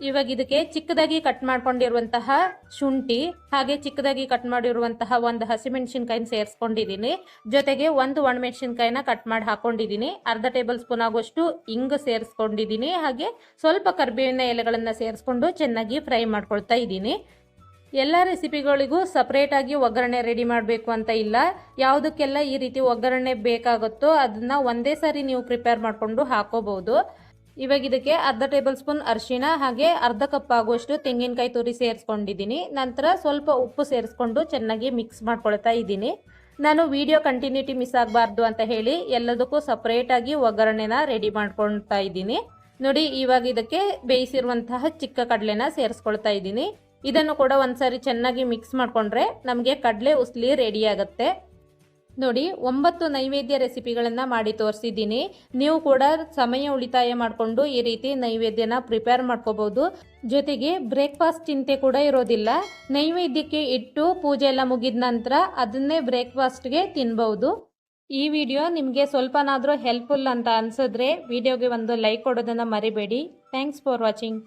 Speaker 1: ಇವಾಗ ಇದಕ್ಕೆ ಚಿಕ್ಕದಾಗಿ ಕಟ್ ಮಾಡ್ಕೊಂಡಿರುವಂತಹ ಶುಂಠಿ, ಹಾಗೆ ಚಿಕ್ಕದಾಗಿ ಕಟ್ ಮಾಡಿರುವಂತಹ ಒಂದು ಹಸಿಮೆಣಸಿನ್ಕಾಯಿನ ಸೇರಿಸ್ಕೊಂಡಿದ್ದೀನಿ. ಜೊತೆಗೆ ಒಂದು ಒಣಮೆಣಸಿನ್ಕಾಯಿನ ಕಟ್ ಮಾಡಿ ಹಾಕೊಂಡಿದ್ದೀನಿ. ಅರ್ಧ ಟೇಬಲ್ ಸ್ಪೂನ್ ಆಗುವಷ್ಟು ಇಂಗು ಸೇರಿಸ್ಕೊಂಡಿದ್ದೀನಿ. ಹಾಗೆ ಸ್ವಲ್ಪ ಕರಿಬೇವಿನ ಎಲೆಗಳನ್ನು ಸೇರಿಸ್ಕೊಂಡು ಚೆನ್ನಾಗಿ ಫ್ರೈ ಮಾಡ್ಕೊಳ್ತಾ ಇದ್ದೀನಿ. ಎಲ್ಲ ರೆಸಿಪಿಗಳಿಗೂ ಸಪ್ರೇಟಾಗಿ ಒಗ್ಗರಣೆ ರೆಡಿ ಮಾಡಬೇಕು ಅಂತ ಇಲ್ಲ. ಯಾವುದಕ್ಕೆಲ್ಲ ಈ ರೀತಿ ಒಗ್ಗರಣೆ ಬೇಕಾಗುತ್ತೋ ಅದನ್ನು ಒಂದೇ ಸಾರಿ ನೀವು ಪ್ರಿಪೇರ್ ಮಾಡಿಕೊಂಡು ಹಾಕೋಬಹುದು. ಇವಾಗ ಇದಕ್ಕೆ ಅರ್ಧ ಟೇಬಲ್ ಸ್ಪೂನ್ ಅರಿಶಿನ ಹಾಗೆ ಅರ್ಧ ಕಪ್ ಆಗುವಷ್ಟು ತೆಂಗಿನಕಾಯಿ ತುರಿ ಸೇರಿಸ್ಕೊಂಡಿದ್ದೀನಿ. ನಂತರ ಸ್ವಲ್ಪ ಉಪ್ಪು ಸೇರಿಸ್ಕೊಂಡು ಚೆನ್ನಾಗಿ ಮಿಕ್ಸ್ ಮಾಡ್ಕೊಳ್ತಾ ಇದ್ದೀನಿ. ನಾನು ವಿಡಿಯೋ ಕಂಟಿನ್ಯೂಟಿ ಮಿಸ್ ಆಗಬಾರ್ದು ಅಂತ ಹೇಳಿ ಎಲ್ಲದಕ್ಕೂ ಸಪ್ರೇಟಾಗಿ ಒಗ್ಗರಣೆನ ರೆಡಿ ಮಾಡ್ಕೊಳ್ತಾ ಇದ್ದೀನಿ. ನೋಡಿ, ಇವಾಗ ಇದಕ್ಕೆ ಬೇಯಿಸಿರುವಂತಹ ಚಿಕ್ಕ ಕಡಲೆನ ಸೇರಿಸ್ಕೊಳ್ತಾ ಇದ್ದೀನಿ. ಇದನ್ನು ಕೂಡ ಒಂದ್ಸರಿ ಚೆನ್ನಾಗಿ ಮಿಕ್ಸ್ ಮಾಡಿಕೊಂಡ್ರೆ ನಮಗೆ ಕಡಲೆ ಉಸ್ಲಿ ರೆಡಿ ಆಗುತ್ತೆ. ನೋಡಿ, ಒಂಬತ್ತು ನೈವೇದ್ಯ ರೆಸಿಪಿಗಳನ್ನು ಮಾಡಿ ತೋರಿಸಿದ್ದೀನಿ. ನೀವು ಕೂಡ ಸಮಯ ಉಳಿತಾಯ ಮಾಡಿಕೊಂಡು ಈ ರೀತಿ ನೈವೇದ್ಯನ ಪ್ರಿಪೇರ್ ಮಾಡ್ಕೋಬಹುದು ಜೊತೆಗೆ ಬ್ರೇಕ್ಫಾಸ್ಟ್ ಚಿಂತೆ ಕೂಡ ಇರೋದಿಲ್ಲ. ನೈವೇದ್ಯಕ್ಕೆ ಇಟ್ಟು ಪೂಜೆ ಎಲ್ಲ ಮುಗಿದ ನಂತರ ಅದನ್ನೇ ಬ್ರೇಕ್ಫಾಸ್ಟ್ಗೆ ತಿನ್ಬಹುದು ಈ ವಿಡಿಯೋ ನಿಮಗೆ ಸ್ವಲ್ಪನಾದರೂ ಹೆಲ್ಪ್ಫುಲ್ ಅಂತ ಅನಿಸಿದ್ರೆ ವಿಡಿಯೋಗೆ ಒಂದು ಲೈಕ್ ಕೊಡೋದನ್ನು ಮರಿಬೇಡಿ. Thanks for watching